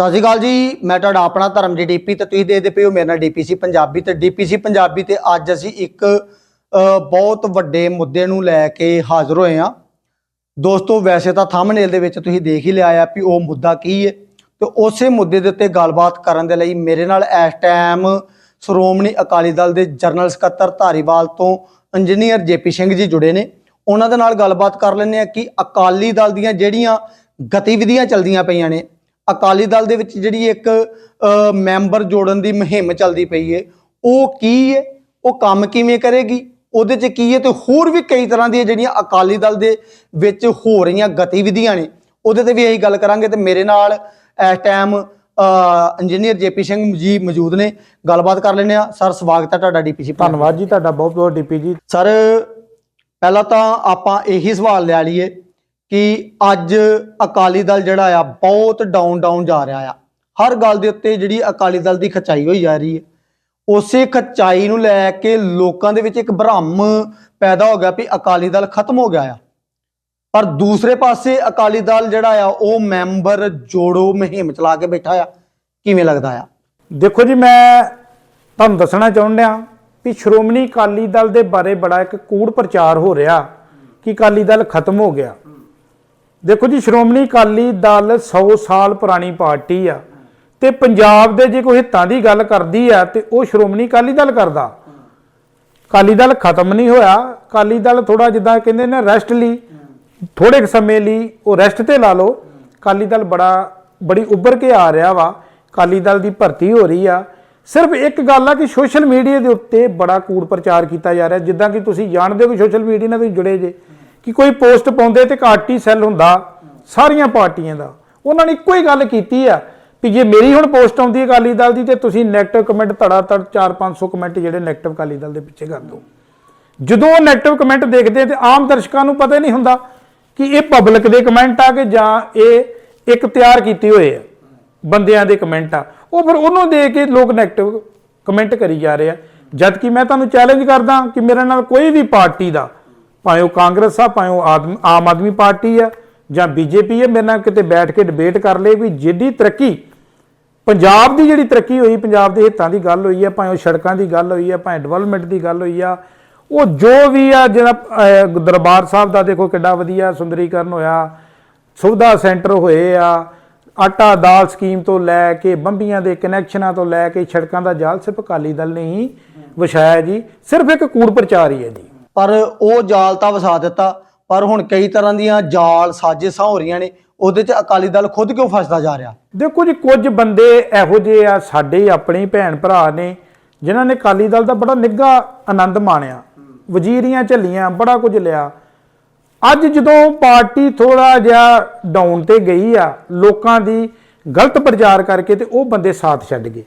ਸਤਿ ਸ਼੍ਰੀ ਅਕਾਲ ਜੀ, ਮੈਂ ਤੁਹਾਡਾ ਆਪਣਾ ਧਰਮ ਜੀ ਡੀਪੀ ਤੇ ਤੁਸੀਂ ਦੇਖਦੇ ਪਏ ਹੋ, ਮੇਰਾ ਨਾਮ ਡੀਪੀਸੀ ਪੰਜਾਬੀ ਤੇ ਡੀਪੀਸੀ ਪੰਜਾਬੀ ਤੇ ਅੱਜ ਅਸੀਂ ਇੱਕ ਬਹੁਤ ਵੱਡੇ ਮੁੱਦੇ ਨੂੰ ਲੈ ਕੇ ਹਾਜ਼ਰ ਹੋਏ ਹਾਂ। ਦੋਸਤੋ, ਵੈਸੇ ਤਾਂ ਥੰਬਨੇਲ ਦੇ ਵਿੱਚ ਤੁਸੀਂ ਦੇਖ ਹੀ ਲਿਆ ਆ ਵੀ ਉਹ ਮੁੱਦਾ ਕੀ ਹੈ। ਤੇ ਉਸੇ ਮੁੱਦੇ ਦੇ ਉੱਤੇ ਗੱਲਬਾਤ ਕਰਨ ਦੇ ਲਈ ਮੇਰੇ ਨਾਲ ਇਸ ਟਾਈਮ ਸ਼੍ਰੋਮਣੀ ਅਕਾਲੀ ਦਲ ਦੇ ਜਨਰਲ ਸਕੱਤਰ ਧਾਰੀਵਾਲ ਤੋਂ ਇੰਜੀਨੀਅਰ ਜੇਪੀ ਸਿੰਘ ਜੀ ਜੁੜੇ ਨੇ। ਉਹਨਾਂ ਦੇ ਨਾਲ ਗੱਲਬਾਤ ਕਰ ਲੈਂਦੇ ਆ ਕਿ ਅਕਾਲੀ ਦਲ ਦੀਆਂ ਜਿਹੜੀਆਂ ਗਤੀਵਿਧੀਆਂ ਚੱਲਦੀਆਂ ਪਈਆਂ ਨੇ ਅਕਾਲੀ ਦਲ ਦੇ ਵਿੱਚ ਜਿਹੜੀ ਇੱਕ ਮੈਂਬਰ ਜੋੜਨ ਦੀ ਮੁਹਿੰਮ ਚੱਲਦੀ ਪਈ ਹੈ ਉਹ ਕੀ ਹੈ ਉਹ ਕੰਮ ਕਿਵੇਂ ਕਰੇਗੀ? ਉਹਦੇ 'ਚ ਕੀ ਹੈ ਤੇ ਹੋਰ ਵੀ ਕਈ ਤਰ੍ਹਾਂ ਦੀਆਂ ਜਿਹੜੀਆਂ ਅਕਾਲੀ ਦਲ ਦੇ ਵਿੱਚ ਹੋ ਰਹੀਆਂ ਗਤੀਵਿਧੀਆਂ ਨੇ ਉਹਦੇ ਤੇ ਵੀ ਇਹੀ ਗੱਲ ਕਰਾਂਗੇ ਤੇ ਮੇਰੇ ਨਾਲ ਇਸ time engineer JP Singh ji ਮੌਜੂਦ ਨੇ ਗੱਲਬਾਤ ਕਰ ਲੈਂਦੇ ਆ ਸਰ ਸਵਾਗਤ ਹੈ ਤੁਹਾਡਾ ਡੀਪੀਸੀ ਧੰਨਵਾਦ ਜੀ ਤੁਹਾਡਾ ਬਹੁਤ ਬਹੁਤ ਡੀਪੀ ਜੀ। ਸਰ ਪਹਿਲਾਂ ਤਾਂ ਆਪਾਂ ਇਹੀ ਸਵਾਲ ਲੈ ਲਈਏ ਕਿ ਅੱਜ ਅਕਾਲੀ ਦਲ ਜਿਹੜਾ ਆ, ਬਹੁਤ ਡਾਊਨ ਡਾਊਨ ਜਾ ਰਿਹਾ ਆ। ਹਰ ਗੱਲ ਦੇ ਉੱਤੇ ਜਿਹੜੀ ਅਕਾਲੀ ਦਲ ਦੀ ਖਚਾਈ ਹੋਈ ਜਾ ਰਹੀ ਹੈ ਉਸੇ ਖਚਾਈ ਨੂੰ ਲੈ ਕੇ ਲੋਕਾਂ ਦੇ ਵਿੱਚ ਇੱਕ ਭਰਮ ਪੈਦਾ ਹੋ ਗਿਆ ਵੀ ਅਕਾਲੀ ਦਲ ਖਤਮ ਹੋ ਗਿਆ ਆ। ਪਰ ਦੂਸਰੇ ਪਾਸੇ ਅਕਾਲੀ ਦਲ ਜਿਹੜਾ ਆ, ਉਹ ਮੈਂਬਰ ਜੋੜੋ ਮੁਹਿੰਮ ਚਲਾ ਕੇ ਬੈਠਾ ਆ। ਕਿਵੇਂ ਲੱਗਦਾ ਆ? ਦੇਖੋ ਜੀ, ਮੈਂ ਤੁਹਾਨੂੰ ਦੱਸਣਾ ਚਾਹੁੰਦਾ ਵੀ ਸ਼੍ਰੋਮਣੀ ਅਕਾਲੀ ਦਲ ਦੇ ਬਾਰੇ ਬੜਾ ਇੱਕ ਕੂੜ ਪ੍ਰਚਾਰ ਹੋ ਰਿਹਾ ਕਿ ਅਕਾਲੀ ਦਲ ਖਤਮ ਹੋ ਗਿਆ। ਦੇਖੋ ਜੀ, ਸ਼੍ਰੋਮਣੀ ਅਕਾਲੀ ਦਲ 100 ਸਾਲ ਪੁਰਾਣੀ ਪਾਰਟੀ ਆ ਤੇ ਪੰਜਾਬ ਦੇ ਜੇ ਕੋਈ ਹਿੱਤਾਂ ਦੀ ਗੱਲ ਕਰਦੀ ਆ ਤੇ ਉਹ ਸ਼੍ਰੋਮਣੀ ਅਕਾਲੀ ਦਲ ਕਰਦਾ। ਅਕਾਲੀ ਦਲ ਖਤਮ ਨਹੀਂ ਹੋਇਆ। ਅਕਾਲੀ ਦਲ ਥੋੜਾ ਜਿੱਦਾਂ ਕਹਿੰਦੇ ਨੇ ਰੈਸਟ ਲਈ ਥੋੜੇ ਕੁ ਸਮੇਂ ਲਈ ਉਹ ਰੈਸਟ ਤੇ ਲਾ ਲਓ। ਅਕਾਲੀ ਦਲ ਬੜਾ, ਬੜੀ ਉੱਭਰ ਕੇ ਆ ਰਿਹਾ ਵਾ। ਅਕਾਲੀ ਦਲ ਦੀ ਭਰਤੀ ਹੋ ਰਹੀ ਆ। ਸਿਰਫ ਇੱਕ ਗੱਲ ਆ ਕਿ ਸੋਸ਼ਲ ਮੀਡੀਆ ਦੇ ਉੱਤੇ ਬੜਾ ਕੂੜ ਪ੍ਰਚਾਰ ਕੀਤਾ ਜਾ ਰਿਹਾ। ਜਿੱਦਾਂ ਕਿ ਤੁਸੀਂ ਜਾਣਦੇ ਹੋ ਕਿ ਸੋਸ਼ਲ ਮੀਡੀਆ ਨਾਲ ਤੁਸੀਂ ਜੁੜੇ ਜੇ। ਕਿ ਕੋਈ ਪੋਸਟ ਪਾਉਂਦੇ ਤੇ ਕਾਰਟੀ ਸੈੱਲ ਹੁੰਦਾ, ਸਾਰੀਆਂ ਪਾਰਟੀਆਂ ਦਾ। ਉਹਨਾਂ ਨੇ ਇੱਕੋ ਹੀ ਗੱਲ ਕੀਤੀ ਆ ਵੀ ਜੇ ਮੇਰੀ ਹੁਣ ਪੋਸਟ ਆਉਂਦੀ ਹੈ ਅਕਾਲੀ ਦਲ ਦੀ ਤੇ ਤੁਸੀਂ ਨੈਗੇਟਿਵ ਕਮੈਂਟ ਧੜਾ ਧੜ 4-500 ਕਮੈਂਟ ਜਿਹੜੇ ਨੈਗੇਟਿਵ ਅਕਾਲੀ ਦਲ ਦੇ ਪਿੱਛੇ ਕਰ ਦਿਓ ਜਦੋਂ ਉਹ ਨੈਗੇਟਿਵ ਕਮੈਂਟ ਦੇਖਦੇ ਤੇ ਆਮ ਦਰਸ਼ਕਾਂ ਨੂੰ ਪਤਾ ਹੀ ਨਹੀਂ ਹੁੰਦਾ ਕਿ ਇਹ ਪਬਲਿਕ ਦੇ ਕਮੈਂਟ ਆ ਕਿ ਜਾਂ ਇਹ ਇੱਕ ਤਿਆਰ ਕੀਤੇ ਹੋਏ ਆ, ਬੰਦਿਆਂ ਦੇ ਕਮੈਂਟ ਆ। ਉਹ ਫਿਰ ਉਹਨੂੰ ਦੇ ਕੇ ਲੋਕ ਨੈਗੇਟਿਵ ਕਮੈਂਟ ਕਰੀ ਜਾ ਰਹੇ ਆ। ਜਦ ਕਿ ਮੈਂ ਤੁਹਾਨੂੰ ਚੈਲੰਜ ਕਰਦਾ ਕਿ ਮੇਰੇ ਨਾਲ ਕੋਈ ਵੀ ਪਾਰਟੀ ਦਾ ਭਾਵੇਂ ਉਹ ਕਾਂਗਰਸ ਆ, ਭਾਵੇਂ ਉਹ ਆਦਮ ਆਮ ਆਦਮੀ ਪਾਰਟੀ ਆ, ਜਾਂ ਬੀਜੇਪੀ ਆ, ਮੇਰੇ ਨਾਲ ਕਿਤੇ ਬੈਠ ਕੇ ਡਿਬੇਟ ਕਰ ਲੇ ਵੀ ਜਿੱਡੀ ਤਰੱਕੀ, ਪੰਜਾਬ ਦੀ ਜਿਹੜੀ ਤਰੱਕੀ ਹੋਈ, ਪੰਜਾਬ ਦੇ ਹਿੱਤਾਂ ਦੀ ਗੱਲ ਹੋਈ ਹੈ ਭਾਵੇਂ ਉਹ ਸੜਕਾਂ ਦੀ ਗੱਲ ਹੋਈ ਹੈ ਭਾਵੇਂ ਡਿਵੈਲਪਮੈਂਟ ਦੀ ਗੱਲ ਹੋਈ ਆ, ਉਹ ਜੋ ਵੀ ਆ, ਜਿਹੜਾ ਦਰਬਾਰ ਸਾਹਿਬ ਦਾ ਦੇਖੋ ਕਿੱਡਾ ਵਧੀਆ ਸੁੰਦਰੀਕਰਨ ਹੋਇਆ, ਸੁਵਿਧਾ ਸੈਂਟਰ ਹੋਏ ਆ, ਆਟਾ ਦਾਲ ਸਕੀਮ ਤੋਂ ਲੈ ਕੇ ਬੰਬੀਆਂ ਦੇ ਕਨੈਕਸ਼ਨਾਂ ਤੋਂ ਲੈ ਕੇ ਸੜਕਾਂ ਦਾ ਜਾਲ ਸਿਰਫ ਅਕਾਲੀ ਦਲ ਨੇ ਹੀ ਵਿਛਾਇਆ ਜੀ, ਸਿਰਫ ਇੱਕ ਕੂੜ ਪ੍ਰਚਾਰ ਹੀ ਹੈ ਜੀ। ਪਰ ਉਹ ਜਾਲ ਤਾਂ ਵਸਾ ਦਿੱਤਾ। ਪਰ ਹੁਣ ਕਈ ਤਰ੍ਹਾਂ ਦੀਆਂ ਜਾਲ ਸਾਜ਼ਿਸ਼ਾਂ ਹੋ ਰਹੀਆਂ ਨੇ, ਉਹਦੇ 'ਚ ਅਕਾਲੀ ਦਲ ਖੁਦ ਕਿਉਂ ਫਸਦਾ ਜਾ ਰਿਹਾ? ਦੇਖੋ ਜੀ, ਕੁਝ ਬੰਦੇ ਇਹੋ ਜਿਹੇ ਆ, ਸਾਡੇ ਆਪਣੇ ਭੈਣ ਭਰਾ ਨੇ, ਜਿਨ੍ਹਾਂ ਨੇ ਅਕਾਲੀ ਦਲ ਦਾ ਬੜਾ ਨਿੱਘਾ ਆਨੰਦ ਮਾਣਿਆ। ਵਜ਼ੀਰੀਆਂ ਝੱਲੀਆਂ, ਬੜਾ ਕੁਝ ਲਿਆ। ਅੱਜ ਜਦੋਂ ਪਾਰਟੀ ਥੋੜਾ ਜਿਹਾ ਡਾਊਨ ਤੇ ਗਈ ਆ, ਲੋਕਾਂ ਦੀ ਗਲਤ ਪ੍ਰਚਾਰ ਕਰਕੇ ਤੇ ਉਹ ਬੰਦੇ ਸਾਥ ਛੱਡ ਗਏ।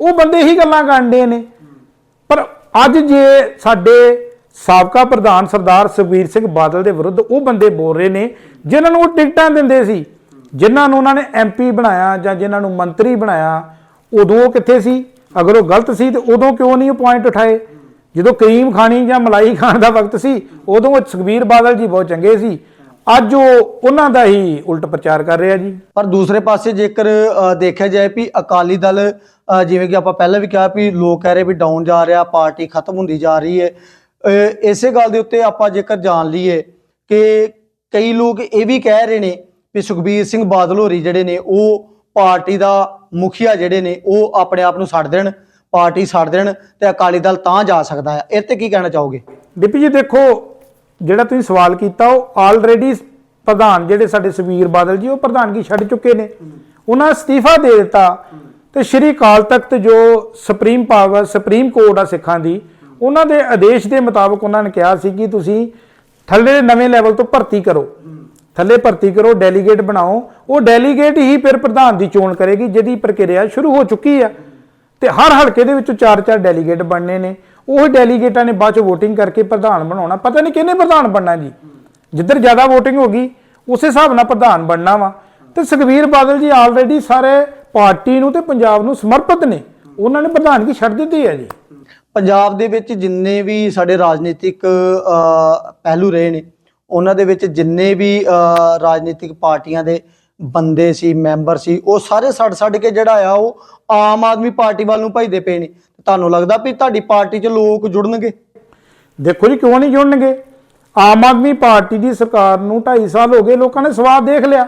ਉਹ ਬੰਦੇ ਹੀ ਗੱਲਾਂ ਕਰਦੇ ਨੇ। ਪਰ ਅੱਜ ਜੇ ਸਾਡੇ ਸਾਬਕਾ ਪ੍ਰਧਾਨ ਸਰਦਾਰ ਸੁਖਬੀਰ ਸਿੰਘ ਬਾਦਲ ਦੇ ਵਿਰੁੱਧ ਉਹ ਬੰਦੇ ਬੋਲ ਰਹੇ ਨੇ ਜਿਨ੍ਹਾਂ ਨੂੰ ਉਹ ਟਿਕਟਾਂ ਦਿੰਦੇ ਸੀ। ਜਿਨ੍ਹਾਂ ਨੂੰ ਉਹਨਾਂ ਨੇ ਐਮਪੀ ਬਣਾਇਆ ਜਾਂ ਜਿਨ੍ਹਾਂ ਨੂੰ ਮੰਤਰੀ ਬਣਾਇਆ, ਉਦੋਂ ਉਹ ਕਿੱਥੇ ਸੀ? ਅਗਰ ਉਹ ਗਲਤ ਸੀ ਤੇ ਉਦੋਂ ਕਿਉਂ ਨਹੀਂ ਉਹ ਪੁਆਇੰਟ ਉਠਾਏ? ਜਦੋਂ ਕਰੀਮ ਖਾਣੀ ਜਾਂ ਮਲਾਈ ਖਾਣ ਦਾ ਵਕਤ ਸੀ, ਉਦੋਂ ਉਹ ਸੁਖਬੀਰ ਬਾਦਲ ਜੀ ਬਹੁਤ ਚੰਗੇ ਸੀ। ਅੱਜ ਉਹ ਉਹਨਾਂ ਦਾ ਹੀ ਉਲਟ ਪ੍ਰਚਾਰ ਕਰ ਰਿਹਾ ਜੀ। ਪਰ ਦੂਸਰੇ ਪਾਸੇ ਜੇਕਰ ਦੇਖਿਆ ਜਾਏ ਵੀ ਅਕਾਲੀ ਦਲ ਜਿਵੇਂ ਕਿ ਆਪਾਂ ਪਹਿਲਾਂ ਵੀ ਕਿਹਾ ਵੀ ਲੋਕ ਕਹਿ ਰਹੇ ਵੀ ਡਾਊਨ ਜਾ ਰਿਹਾ, ਪਾਰਟੀ ਖਤਮ ਹੁੰਦੀ ਜਾ ਰਹੀ ਹੈ। ਇਸੇ ਗੱਲ ਦੇ ਉੱਤੇ ਆਪਾਂ ਜੇਕਰ ਜਾਣ ਲਈਏ ਕਿ ਕਈ ਲੋਕ ਇਹ ਵੀ ਕਹਿ ਰਹੇ ਨੇ ਵੀ ਸੁਖਬੀਰ ਸਿੰਘ ਬਾਦਲ ਹੋਰੀ ਜਿਹੜੇ ਨੇ ਉਹ ਪਾਰਟੀ ਦਾ ਮੁਖੀਆ ਜਿਹੜੇ ਨੇ ਉਹ ਆਪਣੇ ਆਪ ਨੂੰ ਛੱਡ ਦੇਣ, ਪਾਰਟੀ ਛੱਡ ਦੇਣ ਤੇ ਅਕਾਲੀ ਦਲ ਤਾਂ ਜਾ ਸਕਦਾ ਹੈ। ਇਹ ਤੇ ਕੀ ਕਹਿਣਾ ਚਾਹੋਗੇ? ਡਿਪਟੀ ਜੀ, ਦੇਖੋ, ਜਿਹੜਾ ਤੁਸੀਂ ਸਵਾਲ ਕੀਤਾ, ਉਹ ਆਲਰੇਡੀ ਪ੍ਰਧਾਨ ਜਿਹੜੇ ਸਾਡੇ ਸੁਖਬੀਰ ਬਾਦਲ ਜੀ, ਉਹ ਪ੍ਰਧਾਨਗੀ ਛੱਡ ਚੁੱਕੇ ਨੇ। ਉਹਨਾਂ ਅਸਤੀਫਾ ਦੇ ਦਿੱਤਾ ਤੇ ਸ਼੍ਰੀ ਅਕਾਲ ਤਖਤ ਜੋ ਸੁਪਰੀਮ ਪਾਵਰ, ਸੁਪਰੀਮ ਕੋਰਟ ਆ ਸਿੱਖਾਂ ਦੀ ਉਹਨਾਂ ਦੇ ਆਦੇਸ਼ ਦੇ ਮੁਤਾਬਕ ਉਹਨਾਂ ਨੇ ਕਿਹਾ ਸੀ ਕਿ ਤੁਸੀਂ ਥੱਲੇ ਨਵੇਂ ਲੈਵਲ ਤੋਂ ਭਰਤੀ ਕਰੋ। ਥੱਲੇ ਭਰਤੀ ਕਰੋ ਡੈਲੀਗੇਟ ਬਣਾਓ। ਉਹ ਡੈਲੀਗੇਟ ਹੀ ਫਿਰ ਪ੍ਰਧਾਨ ਦੀ ਚੋਣ ਕਰੇਗੀ, ਜਿਹਦੀ ਪ੍ਰਕਿਰਿਆ ਸ਼ੁਰੂ ਹੋ ਚੁੱਕੀ ਆ। ਤੇ ਹਰ ਹਲਕੇ ਦੇ ਵਿੱਚੋਂ ਚਾਰ ਚਾਰ ਡੈਲੀਗੇਟ ਬਣਨੇ ਨੇ। ਉਹ ਡੈਲੀਗੇਟਾਂ ਨੇ ਬਾਅਦ ਚ ਵੋਟਿੰਗ ਕਰਕੇ ਪ੍ਰਧਾਨ ਬਣਾਉਣਾ। ਪਤਾ ਨਹੀਂ ਕਿਹਨੇ ਪ੍ਰਧਾਨ ਬਣਨਾ ਜੀ? ਜਿੱਧਰ ਜ਼ਿਆਦਾ VOTING ਹੋਗੀ ਉਸੇ ਹਿਸਾਬ ਨਾਲ ਪ੍ਰਧਾਨ ਬਣਨਾ ਵਾ। ਤੇ ਸੁਖਬੀਰ ਬਾਦਲ ਜੀ ਆਲਰੇਡੀ ਸਾਰੇ ਪਾਰਟੀ ਨੂੰ ਤੇ ਪੰਜਾਬ ਨੂੰ ਸਮਰਪਿਤ ਨੇ। ਉਹਨਾਂ ਨੇ ਪ੍ਰਧਾਨਗੀ ਛੱਡ ਦਿੱਤੀ ਹੈ ਜੀ। ਪੰਜਾਬ ਦੇ ਵਿੱਚ ਜਿੰਨੇ ਵੀ ਸਾਡੇ ਰਾਜਨੀਤਿਕ ਪਹਿਲੂ ਰਹੇ ਨੇ, ਉਹਨਾਂ ਦੇ ਵਿੱਚ ਜਿੰਨੇ ਵੀ ਰਾਜਨੀਤਿਕ ਪਾਰਟੀਆਂ ਦੇ ਬੰਦੇ ਸੀ, ਮੈਂਬਰ ਸੀ, ਉਹ ਸਾਰੇ ਛੱਡ ਛੱਡ ਕੇ ਜਿਹੜਾ ਆ, ਉਹ ਆਮ ਆਦਮੀ ਪਾਰਟੀ ਵੱਲ ਨੂੰ ਭਜਦੇ ਪਏ ਨੇ। ਤੁਹਾਨੂੰ ਲੱਗਦਾ ਵੀ ਤੁਹਾਡੀ ਪਾਰਟੀ 'ਚ ਲੋਕ ਜੁੜਨਗੇ? ਦੇਖੋ ਜੀ, ਕਿਉਂ ਨਹੀਂ ਜੁੜਨਗੇ? ਆਮ ਆਦਮੀ ਪਾਰਟੀ ਦੀ ਸਰਕਾਰ ਨੂੰ 2.5 ਸਾਲ ਹੋ ਗਏ, ਲੋਕਾਂ ਨੇ ਸਵਾਦ ਦੇਖ ਲਿਆ।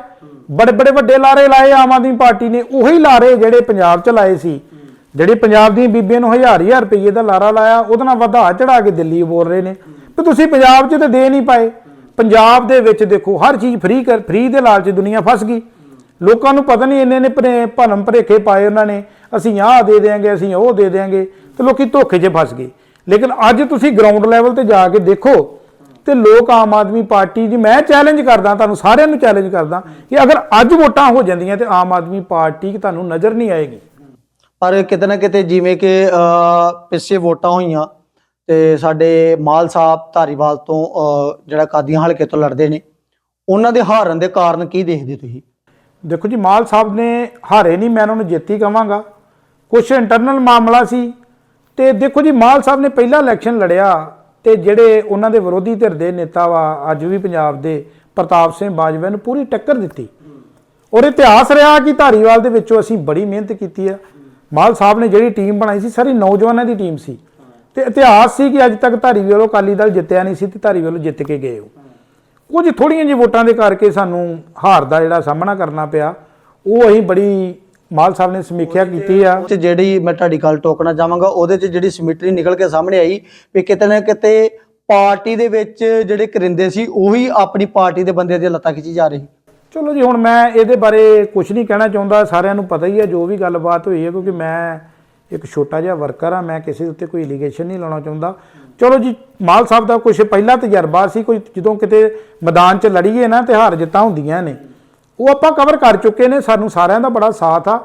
ਬੜੇ ਬੜੇ ਵੱਡੇ ਲਾਰੇ ਲਾਏ ਆਮ ਆਦਮੀ ਪਾਰਟੀ ਨੇ, ਉਹੀ ਲਾਰੇ ਜਿਹੜੇ ਪੰਜਾਬ 'ਚ ਲਾਏ ਸੀ। ਜਿਹੜੀ ਪੰਜਾਬ ਦੀਆਂ ਬੀਬੀਆਂ ਨੂੰ ਹਜ਼ਾਰ ਹਜ਼ਾਰ ਰੁਪਏ ਦਾ ਲਾਰਾ ਲਾਇਆ, ਉਹਦੇ ਨਾਲ ਵਧਾ ਚੜਾ ਕੇ ਦਿੱਲੀ ਬੋਲ ਰਹੇ ਨੇ। ਵੀ ਤੁਸੀਂ ਪੰਜਾਬ 'ਚ ਤੇ ਦੇ ਨਹੀਂ ਪਾਏ। ਪੰਜਾਬ ਦੇ ਵਿੱਚ ਦੇਖੋ, ਹਰ ਚੀਜ਼ ਫ੍ਰੀ ਕਰ ਫ੍ਰੀ ਦੇ ਲਾਲਚ ਦੁਨੀਆ ਫਸ ਗਈ। ਲੋਕਾਂ ਨੂੰ ਪਤਾ ਨਹੀਂ ਇੰਨੇ ਨੇ ਭਰੇ ਭਰਮ ਭਰੇਖੇ ਪਾਏ ਉਹਨਾਂ ਨੇ। ਅਸੀਂ ਆਹ ਦੇ ਦੇਾਂਗੇ ਅਸੀਂ ਉਹ ਦੇ ਦੇਾਂਗੇ ਤੇ ਲੋਕੀ ਧੋਖੇ 'ਚ ਫਸ ਗਏ। ਲੇਕਿਨ ਅੱਜ ਤੁਸੀਂ ਗਰਾਊਂਡ ਲੈਵਲ ਤੇ ਜਾ ਕੇ ਦੇਖੋ ਤੇ ਲੋਕ ਆਮ ਆਦਮੀ ਪਾਰਟੀ ਜੀ ਮੈਂ ਚੈਲੰਜ ਕਰਦਾ, ਤੁਹਾਨੂੰ ਸਾਰਿਆਂ ਨੂੰ ਚੈਲੰਜ ਕਰਦਾ ਕਿ ਅਗਰ ਅੱਜ ਵੋਟਾਂ ਹੋ ਜਾਂਦੀਆਂ ਤੇ ਆਮ ਆਦਮੀ ਪਾਰਟੀ ਤੁਹਾਨੂੰ ਨਜ਼ਰ ਨਹੀਂ ਆਏਗੀ। ਪਰ ਕਿਤੇ ਨਾ ਕਿਤੇ ਜਿਵੇਂ ਕਿ ਪਿੱਛੇ ਵੋਟਾਂ ਹੋਈਆਂ ਤੇ ਸਾਡੇ ਮਾਲ ਸਾਹਿਬ ਧਾਰੀਵਾਲ ਤੋਂ ਜਿਹੜਾ ਕਾਦੀਆਂ ਹਲਕੇ ਤੋਂ ਲੜਦੇ ਨੇ, ਉਹਨਾਂ ਦੇ ਹਾਰਨ ਦੇ ਕਾਰਨ ਕੀ ਦੇਖਦੇ ਤੁਸੀਂ? ਦੇਖੋ ਜੀ, ਮਾਲ ਸਾਹਿਬ ਨੇ ਹਾਰੇ ਨਹੀਂ, ਮੈਂ ਉਹਨਾਂ ਨੂੰ ਜਿੱਤੀ ਕਵਾਂਗਾ। ਕੁਝ ਇੰਟਰਨਲ ਮਾਮਲਾ ਸੀ ਤੇ ਦੇਖੋ ਜੀ, ਮਾਲ ਸਾਹਿਬ ਨੇ ਪਹਿਲਾ ਇਲੈਕਸ਼ਨ ਲੜਿਆ ਤੇ ਜਿਹੜੇ ਉਹਨਾਂ ਦੇ ਵਿਰੋਧੀ ਧਿਰ ਦੇ ਨੇਤਾ ਵਾ, ਅੱਜ ਵੀ ਪੰਜਾਬ ਦੇ ਪ੍ਰਤਾਪ ਸਿੰਘ ਬਾਜਵਾ ਨੂੰ ਪੂਰੀ ਟੱਕਰ ਦਿੱਤੀ। ਔਰ ਇਤਿਹਾਸ ਰਿਹਾ ਕਿ ਧਾਰੀਵਾਲ ਦੇ ਵਿੱਚੋਂ ਅਸੀਂ ਬੜੀ ਮਿਹਨਤ ਕੀਤੀ ਆ। ਮਾਲ ਸਾਹਿਬ ਨੇ ਜਿਹੜੀ ਟੀਮ ਬਣਾਈ ਸੀ ਸਾਰੀ ਨੌਜਵਾਨਾਂ ਦੀ ਟੀਮ ਸੀ। ਤੇ ਇਤਿਹਾਸ ਸੀ ਕਿ ਅੱਜ ਤੱਕ ਧਾਰੀਵਾਲੋਂ ਅਕਾਲੀ ਦਲ ਜਿੱਤਿਆ ਨਹੀਂ ਸੀ ਤੇ ਧਾਰੀਵਾਲੋਂ ਜਿੱਤ ਕੇ ਗਏ ਉਹ। ਕੁਝ ਥੋੜੀਆਂ ਜਿਹੀ ਵੋਟਾਂ ਦੇ ਕਰਕੇ ਸਾਨੂੰ ਹਾਰ ਦਾ ਜਿਹੜਾ ਸਾਹਮਣਾ ਕਰਨਾ ਪਿਆ ਉਹ ਅਸੀਂ ਬੜੀ ਮਾਲ ਸਾਹਿਬ ਨੇ ਸਮੀਖਿਆ ਕੀਤੀ ਆ। ਚ ਜਿਹੜੀ ਮੈਂ ਤੁਹਾਡੀ ਗੱਲ ਟੋਕਣਾ ਚਾਹਾਂਗਾ ਉਹਦੇ 'ਚ ਜਿਹੜੀ ਸਿਮਟਰੀ ਨਿਕਲ ਕੇ ਸਾਹਮਣੇ ਆਈ ਵੀ ਕਿਤੇ ਨਾ ਕਿਤੇ ਪਾਰਟੀ ਦੇ ਵਿੱਚ ਜਿਹੜੇ ਕਰਿੰਦੇ ਸੀ ਉਹੀ ਆਪਣੀ ਪਾਰਟੀ ਦੇ ਬੰਦੇ ਦੀਆਂ ਲੱਤਾਂ ਖਿੱਚੀ ਜਾ ਰਹੀ। ਚਲੋ ਜੀ, ਹੁਣ ਮੈਂ ਇਹਦੇ ਬਾਰੇ ਕੁਝ ਨਹੀਂ ਕਹਿਣਾ ਚਾਹੁੰਦਾ। ਸਾਰਿਆਂ ਨੂੰ ਪਤਾ ਹੀ ਹੈ, ਜੋ ਵੀ ਗੱਲਬਾਤ ਹੋਈ ਹੈ, ਕਿਉਂਕਿ ਮੈਂ ਇੱਕ ਛੋਟਾ ਜਿਹਾ ਵਰਕਰ ਆ ਮੈਂ ਕਿਸੇ ਦੇ ਉੱਤੇ ਕੋਈ ਐਲੀਗੇਸ਼ਨ ਨਹੀਂ ਲਾਉਣਾ ਚਾਹੁੰਦਾ। ਚਲੋ ਜੀ, ਮਾਲ ਸਾਹਿਬ ਦਾ ਕੁਝ ਪਹਿਲਾ ਤਜਰਬਾ ਸੀ, ਕੋਈ ਜਦੋਂ ਕਿਤੇ ਮੈਦਾਨ 'ਚ ਲੜੀਏ ਨਾ ਤੇ ਹਾਰ ਜਿੱਤਾਂ ਹੁੰਦੀਆਂ ਨੇ। ਉਹ ਆਪਾਂ ਕਵਰ ਕਰ ਚੁੱਕੇ ਨੇ, ਸਾਨੂੰ ਸਾਰਿਆਂ ਦਾ ਬੜਾ ਸਾਥ ਆ।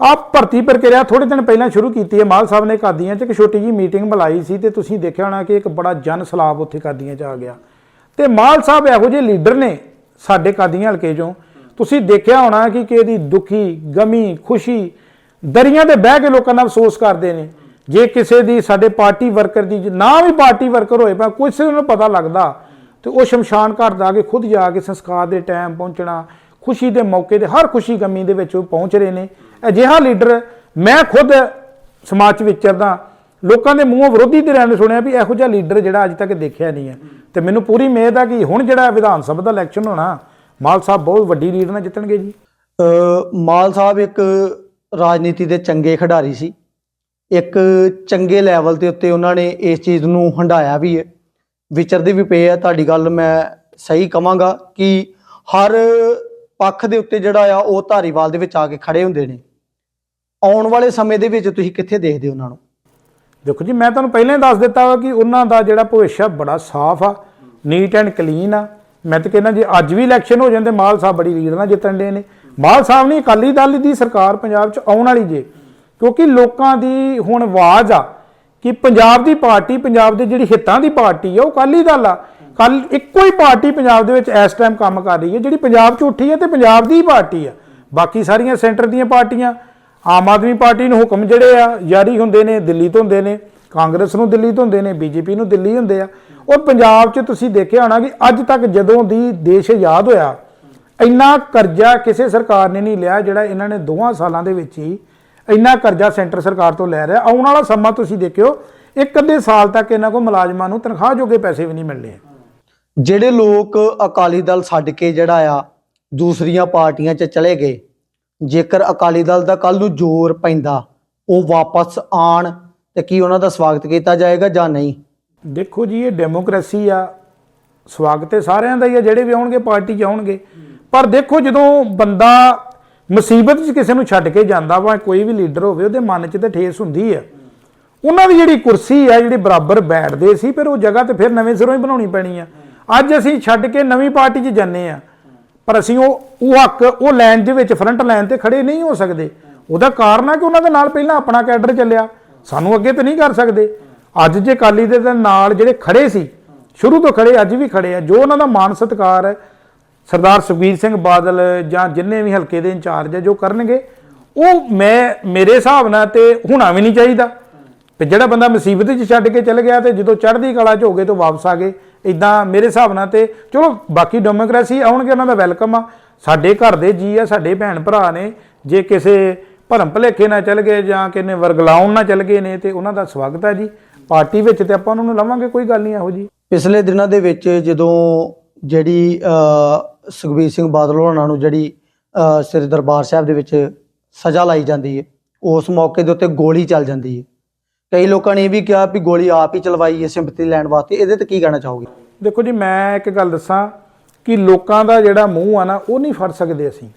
ਆਪ ਭਰਤੀ ਪ੍ਰਕਿਰਿਆ ਥੋੜੇ ਦਿਨ ਪਹਿਲਾਂ ਸ਼ੁਰੂ ਕੀਤੀ ਹੈ, ਮਾਲ ਸਾਹਿਬ ਨੇ ਕਾਦੀਆਂ 'ਚ। ਇੱਕ ਛੋਟੀ ਜੀ ਮੀਟਿੰਗ ਬੁਲਾਈ ਸੀ ਤੇ ਤੁਸੀਂ ਦੇਖਿਆ ਹੋਣਾ ਕਿ ਇੱਕ ਬੜਾ ਜਨ ਸਲਾਬ ਉੱਥੇ ਕਾਦੀਆਂ 'ਚ ਆ ਗਿਆ। ਤੇ ਮਾਲ ਸਾਹਿਬ ਇਹੋ ਜਿਹੇ ਲੀਡਰ ਨੇ ਸਾਡੇ ਕਾਦੀਆਂ ਹਲਕੇ 'ਚੋਂ, ਤੁਸੀਂ ਦੇਖਿਆ ਹੋਣਾ ਕਿ ਕਿਹਦੀ ਦੁਖੀ, ਗਮੀ, ਖੁਸ਼ੀ ਦਰੀਆਂ ਤੇ ਬਹਿ ਕੇ ਲੋਕਾਂ ਨਾਲ ਅਫਸੋਸ ਕਰਦੇ ਨੇ। ਜੇ ਕਿਸੇ ਦੀ ਸਾਡੇ ਪਾਰਟੀ ਵਰਕਰ ਦੀ ਨਾ ਵੀ ਪਾਰਟੀ ਵਰਕਰ ਹੋਏ ਪਰ ਕਿਸੇ ਨੂੰ ਪਤਾ ਲੱਗਦਾ, ਤੇ ਉਹ ਸ਼ਮਸ਼ਾਨ ਘਾਟ ਦਾ ਕੇ ਖੁਦ ਜਾ ਕੇ ਸੰਸਕਾਰ ਦੇ ਟਾਈਮ ਪਹੁੰਚਣਾ, ਖੁਸ਼ੀ ਦੇ ਮੌਕੇ ਤੇ, ਹਰ ਖੁਸ਼ੀ ਗਮੀ ਦੇ ਵਿੱਚ ਉਹ ਪਹੁੰਚ ਰਹੇ ਨੇ। ਅਜਿਹਾ ਲੀਡਰ ਮੈਂ ਖੁਦ ਸਮਾਜ 'ਚ ਵਿਚਰਦਾ ਲੋਕਾਂ ਦੇ ਮੂੰਹੋਂ ਵਿਰੋਧੀ ਧਿਰਾਂ ਨੇ ਸੁਣਿਆ ਵੀ ਇਹੋ ਜਿਹਾ ਲੀਡਰ ਜਿਹੜਾ ਅੱਜ ਤੱਕ ਦੇਖਿਆ ਨਹੀਂ ਹੈ। ਤੇ ਮੈਨੂੰ ਪੂਰੀ ਉਮੀਦ ਆ ਕਿ ਹੁਣ ਜਿਹੜਾ ਵਿਧਾਨ ਸਭਾ ਦਾ ਇਲੈਕਸ਼ਨ ਹੋਣਾ, ਮਾਲ ਸਾਹਿਬ ਬਹੁਤ ਵੱਡੀ ਲੀਡ ਨਾਲ ਜਿੱਤਣਗੇ ਜੀ। ਮਾਲ ਸਾਹਿਬ ਇੱਕ ਰਾਜਨੀਤੀ ਦੇ ਚੰਗੇ ਖਿਡਾਰੀ ਸੀ। ਇੱਕ ਚੰਗੇ ਲੈਵਲ ਦੇ ਉੱਤੇ ਉਹਨਾਂ ਨੇ ਇਸ ਚੀਜ਼ ਨੂੰ ਹੰਡਾਇਆ ਵੀ ਹੈ। ਵਿਚਰਦੇ ਵੀ ਪਏ ਆ, ਤੁਹਾਡੀ ਗੱਲ ਮੈਂ ਸਹੀ ਕਵਾਂਗਾ ਕਿ ਹਰ ਪੱਖ ਦੇ ਉੱਤੇ ਜਿਹੜਾ ਆ, ਉਹ ਧਾਰੀਵਾਲ ਦੇ ਵਿੱਚ ਆ ਕੇ ਖੜੇ ਹੁੰਦੇ ਨੇ। ਆਉਣ ਵਾਲੇ ਸਮੇਂ ਦੇ ਵਿੱਚ ਤੁਸੀਂ ਕਿੱਥੇ ਦੇਖਦੇ ਹੋ ਉਹਨਾਂ ਨੂੰ? ਦੇਖੋ ਜੀ, ਮੈਂ ਤੁਹਾਨੂੰ ਪਹਿਲਾਂ ਹੀ ਦੱਸ ਦਿੱਤਾ ਵਾ ਕਿ ਉਹਨਾਂ ਦਾ ਜਿਹੜਾ ਭਵਿੱਖ ਆ ਬੜਾ ਸਾਫ਼ ਆ ਨੀਟ ਐਂਡ ਕਲੀਨ ਆ। ਮੈਂ ਤਾਂ ਕਹਿੰਦਾ ਜੇ, ਅੱਜ ਵੀ ਇਲੈਕਸ਼ਨ ਹੋ ਜਾਂਦੇ, ਮਾਲ ਸਾਹਿਬ ਬੜੀ ਲੀਡ ਨਾਲ ਜਿੱਤਣ ਦੇ ਨੇ। ਮਾਲ ਸਾਹਿਬ ਨਹੀਂ, ਅਕਾਲੀ ਦਲ ਦੀ ਸਰਕਾਰ ਪੰਜਾਬ 'ਚ ਆਉਣ ਵਾਲੀ ਜੇ। ਕਿਉਂਕਿ ਲੋਕਾਂ ਦੀ ਹੁਣ ਆਵਾਜ਼ ਆ ਕਿ ਪੰਜਾਬ ਦੀ ਪਾਰਟੀ, ਪੰਜਾਬ ਦੇ ਜਿਹੜੀ ਹਿੱਤਾਂ ਦੀ ਪਾਰਟੀ ਆ, ਉਹ ਅਕਾਲੀ ਦਲ ਆ। ਕੱਲ ਇੱਕੋ ਹੀ ਪਾਰਟੀ ਪੰਜਾਬ ਦੇ ਵਿੱਚ ਇਸ ਟਾਈਮ ਕੰਮ ਕਰ ਰਹੀ ਹੈ, ਜਿਹੜੀ ਪੰਜਾਬ 'ਚ ਉੱਠੀ ਹੈ ਤੇ ਪੰਜਾਬ ਦੀ ਹੀ ਪਾਰਟੀ ਆ। ਬਾਕੀ ਸਾਰੀਆਂ ਸੈਂਟਰ ਦੀਆਂ ਪਾਰਟੀਆਂ ਆਮ ਆਦਮੀ ਪਾਰਟੀ ਨੂੰ ਹੁਕਮ ਜਿਹੜੇ ਆ ਜਾਰੀ ਹੁੰਦੇ ਨੇ, ਦਿੱਲੀ ਤੋਂ ਹੁੰਦੇ ਨੇ, ਕਾਂਗਰਸ ਨੂੰ ਦਿੱਲੀ ਤੋਂ ਹੁੰਦੇ ਨੇ, ਬੀਜੇਪੀ ਨੂੰ ਦਿੱਲੀ ਹੁੰਦੇ ਆ। ਔਰ ਪੰਜਾਬ 'ਚ ਤੁਸੀਂ ਦੇਖਿਆ ਹੋਣਾ ਕਿ ਅੱਜ ਤੱਕ ਜਦੋਂ ਦੀ ਦੇਸ਼ ਆਜ਼ਾਦ ਹੋਇਆ, ਇੰਨਾ ਕਰਜ਼ਾ ਕਿਸੇ ਸਰਕਾਰ ਨੇ ਨਹੀਂ ਲਿਆ ਜਿਹੜਾ ਇਹਨਾਂ ਨੇ ਦੋਹਾਂ ਸਾਲਾਂ ਦੇ ਵਿੱਚ ਹੀ ਇੰਨਾ ਕਰਜ਼ਾ ਸੈਂਟਰ ਸਰਕਾਰ ਤੋਂ ਲੈ ਰਿਹਾ। ਆਉਣ ਵਾਲਾ ਸਮਾਂ ਤੁਸੀਂ ਦੇਖਿਓ, ਇੱਕ ਅੱਧੇ ਸਾਲ ਤੱਕ ਇਹਨਾਂ ਕੋਲ ਮੁਲਾਜ਼ਮਾਂ ਨੂੰ ਤਨਖਾਹ ਜੋਗੇ ਪੈਸੇ ਵੀ ਨਹੀਂ ਮਿਲਣੇ। ਜਿਹੜੇ ਲੋਕ ਅਕਾਲੀ ਦਲ ਛੱਡ ਕੇ ਜਿਹੜਾ ਆ, ਦੂਸਰੀਆਂ ਪਾਰਟੀਆਂ 'ਚ ਚਲੇ ਗਏ ਜੇਕਰ ਅਕਾਲੀ ਦਲ ਦਾ ਕੱਲ ਨੂੰ ਜ਼ੋਰ ਪੈਂਦਾ, ਉਹ ਵਾਪਸ ਆਣ ਤੇ ਕੀ ਉਹਨਾਂ ਦਾ ਸਵਾਗਤ ਕੀਤਾ ਜਾਏਗਾ ਜਾਂ ਨਹੀਂ? ਦੇਖੋ ਜੀ, ਇਹ ਡੈਮੋਕ੍ਰੇਸੀ ਆ, ਸਵਾਗਤ ਹੈ ਸਾਰਿਆਂ ਦਾ ਹੀ ਆ, ਜਿਹੜੇ ਵੀ ਆਉਣਗੇ ਪਾਰਟੀ 'ਚ ਆਉਣਗੇ। ਪਰ ਦੇਖੋ, ਜਦੋਂ ਬੰਦਾ ਮੁਸੀਬਤ 'ਚ ਕਿਸੇ ਨੂੰ ਛੱਡ ਕੇ ਜਾਂਦਾ ਵਾ, ਕੋਈ ਵੀ ਲੀਡਰ ਹੋਵੇ, ਉਹਦੇ ਮਨ 'ਚ ਤੇ ਠੇਸ ਹੁੰਦੀ ਆ। ਉਹਨਾਂ ਦੀ ਜਿਹੜੀ ਕੁਰਸੀ ਆ, ਜਿਹੜੀ ਬਰਾਬਰ ਬੈਠਦੇ ਸੀ, ਫਿਰ ਉਹ ਜਗ੍ਹਾ ਤੇ ਫਿਰ ਨਵੇਂ ਸਿਰੋਂ ਹੀ ਬਣਾਉਣੀ ਪੈਣੀ ਆ। ਅੱਜ ਅਸੀਂ ਛੱਡ ਕੇ ਨਵੀਂ ਪਾਰਟੀ 'ਚ ਜਾਂਦੇ ਆ। ਪਰ ਅਸੀਂ ਉਹ ਉਹ ਹੱਕ, ਉਹ ਲਾਈਨ ਦੇ ਵਿੱਚ ਫਰੰਟ ਲਾਈਨ ਤੇ ਖੜੇ ਨਹੀਂ ਹੋ ਸਕਦੇ। ਉਹਦਾ ਕਾਰਨ ਆ ਕਿ ਉਹਨਾਂ ਦੇ ਨਾਲ ਪਹਿਲਾਂ ਆਪਣਾ ਕੈਡਰ ਚੱਲਿਆ। ਸਾਨੂੰ ਅੱਗੇ ਤੇ ਨਹੀਂ ਕਰ ਸਕਦੇ। ਅੱਜ ਜੇ ਅਕਾਲੀ ਦੇ ਨਾਲ ਜਿਹੜੇ ਖੜੇ ਸੀ, ਸ਼ੁਰੂ ਤੋਂ ਖੜੇ, ਅੱਜ ਵੀ ਖੜੇ ਆ, ਜੋ ਉਹਨਾਂ ਦਾ ਮਾਨ ਸਤਿਕਾਰ ਹੈ, ਸਰਦਾਰ ਸੁਖਬੀਰ ਸਿੰਘ ਬਾਦਲ ਜਾਂ ਜਿੰਨੇ ਵੀ ਹਲਕੇ ਦੇ ਇੰਚਾਰਜ ਹੈ ਜੋ ਕਰਨਗੇ, ਉਹ ਮੈਂ, ਮੇਰੇ ਹਿਸਾਬ ਨਾਲ ਤੇ ਹੋਣਾ ਵੀ ਨਹੀਂ ਚਾਹੀਦਾ। ਤੇ ਜਿਹੜਾ ਬੰਦਾ ਮੁਸੀਬਤ 'ਚ ਛੱਡ ਕੇ ਚਲ ਗਿਆ ਤੇ ਜਦੋਂ ਚੜ੍ਹਦੀ ਕਲਾ 'ਚ ਹੋ ਗਏ ਤਾਂ ਵਾਪਸ ਆ ਗਏ। ਇਦਾਂ ਮੇਰੇ ਹਿਸਾਬ ਨਾਲ ਤੇ ਚਲੋ ਬਾਕੀ ਡੈਮੋਕ੍ਰੇਸੀ ਆਉਣਗੇ, ਉਹਨਾਂ ਦਾ ਵੈਲਕਮ ਆ। ਸਾਡੇ ਘਰ ਦੇ ਜੀ ਆ, ਸਾਡੇ ਭੈਣ ਭਰਾ ਨੇ। ਜੇ ਕਿਸੇ ਭਰਮ ਭਲੇਖੇ ਨਾਲ ਚੱਲ ਗਏ ਜਾਂ ਕਿਨੇ ਵਰਗਲਾਉਣ ਨਾਲ ਚੱਲ ਗਏ ਨੇ ਤੇ ਉਹਨਾਂ ਦਾ ਸਵਾਗਤ ਹੈ ਜੀ। ਪਾਰਟੀ ਵਿੱਚ ਤੇ ਆਪਾਂ ਉਹਨਾਂ ਨੂੰ ਲਵਾਂਗੇ, ਕੋਈ ਗੱਲ ਨਹੀਂ, ਇਹੋ ਜੀ। ਪਿਛਲੇ ਦਿਨਾਂ ਦੇ ਵਿੱਚ ਜਦੋਂ ਜਿਹੜੀ ਸੁਖਬੀਰ ਸਿੰਘ ਬਾਦਲ ਹੋਣਾ ਨੂੰ ਜਿਹੜੀ ਸ੍ਰੀ ਦਰਬਾਰ ਸਾਹਿਬ ਦੇ ਵਿੱਚ ਸਜ਼ਾ ਲਾਈ ਜਾਂਦੀ ਹੈ, ਉਸ ਮੌਕੇ ਦੇ ਉੱਤੇ ਗੋਲੀ ਚੱਲ ਜਾਂਦੀ ਹੈ। ਕਈ ਲੋਕਾਂ ਨੇ ਇਹ ਵੀ ਕਿਹਾ ਵੀ ਗੋਲੀ ਆਪ ਹੀ ਚਲਵਾਈ ਹੈ ਸਿੰਪਥੀ ਲੈਣ ਵਾਸਤੇ। ਇਹਦੇ ਤੇ ਕੀ ਕਹਿਣਾ ਚਾਹੋਗੇ? ਦੇਖੋ ਜੀ, ਮੈਂ ਇੱਕ ਗੱਲ ਦੱਸਾਂ ਕਿ ਲੋਕਾਂ ਦਾ ਜਿਹੜਾ ਮੂੰਹ ਆ ਨਾ, ਉਹ ਨਹੀਂ ਫੜ ਸਕਦੇ ਅਸੀਂ।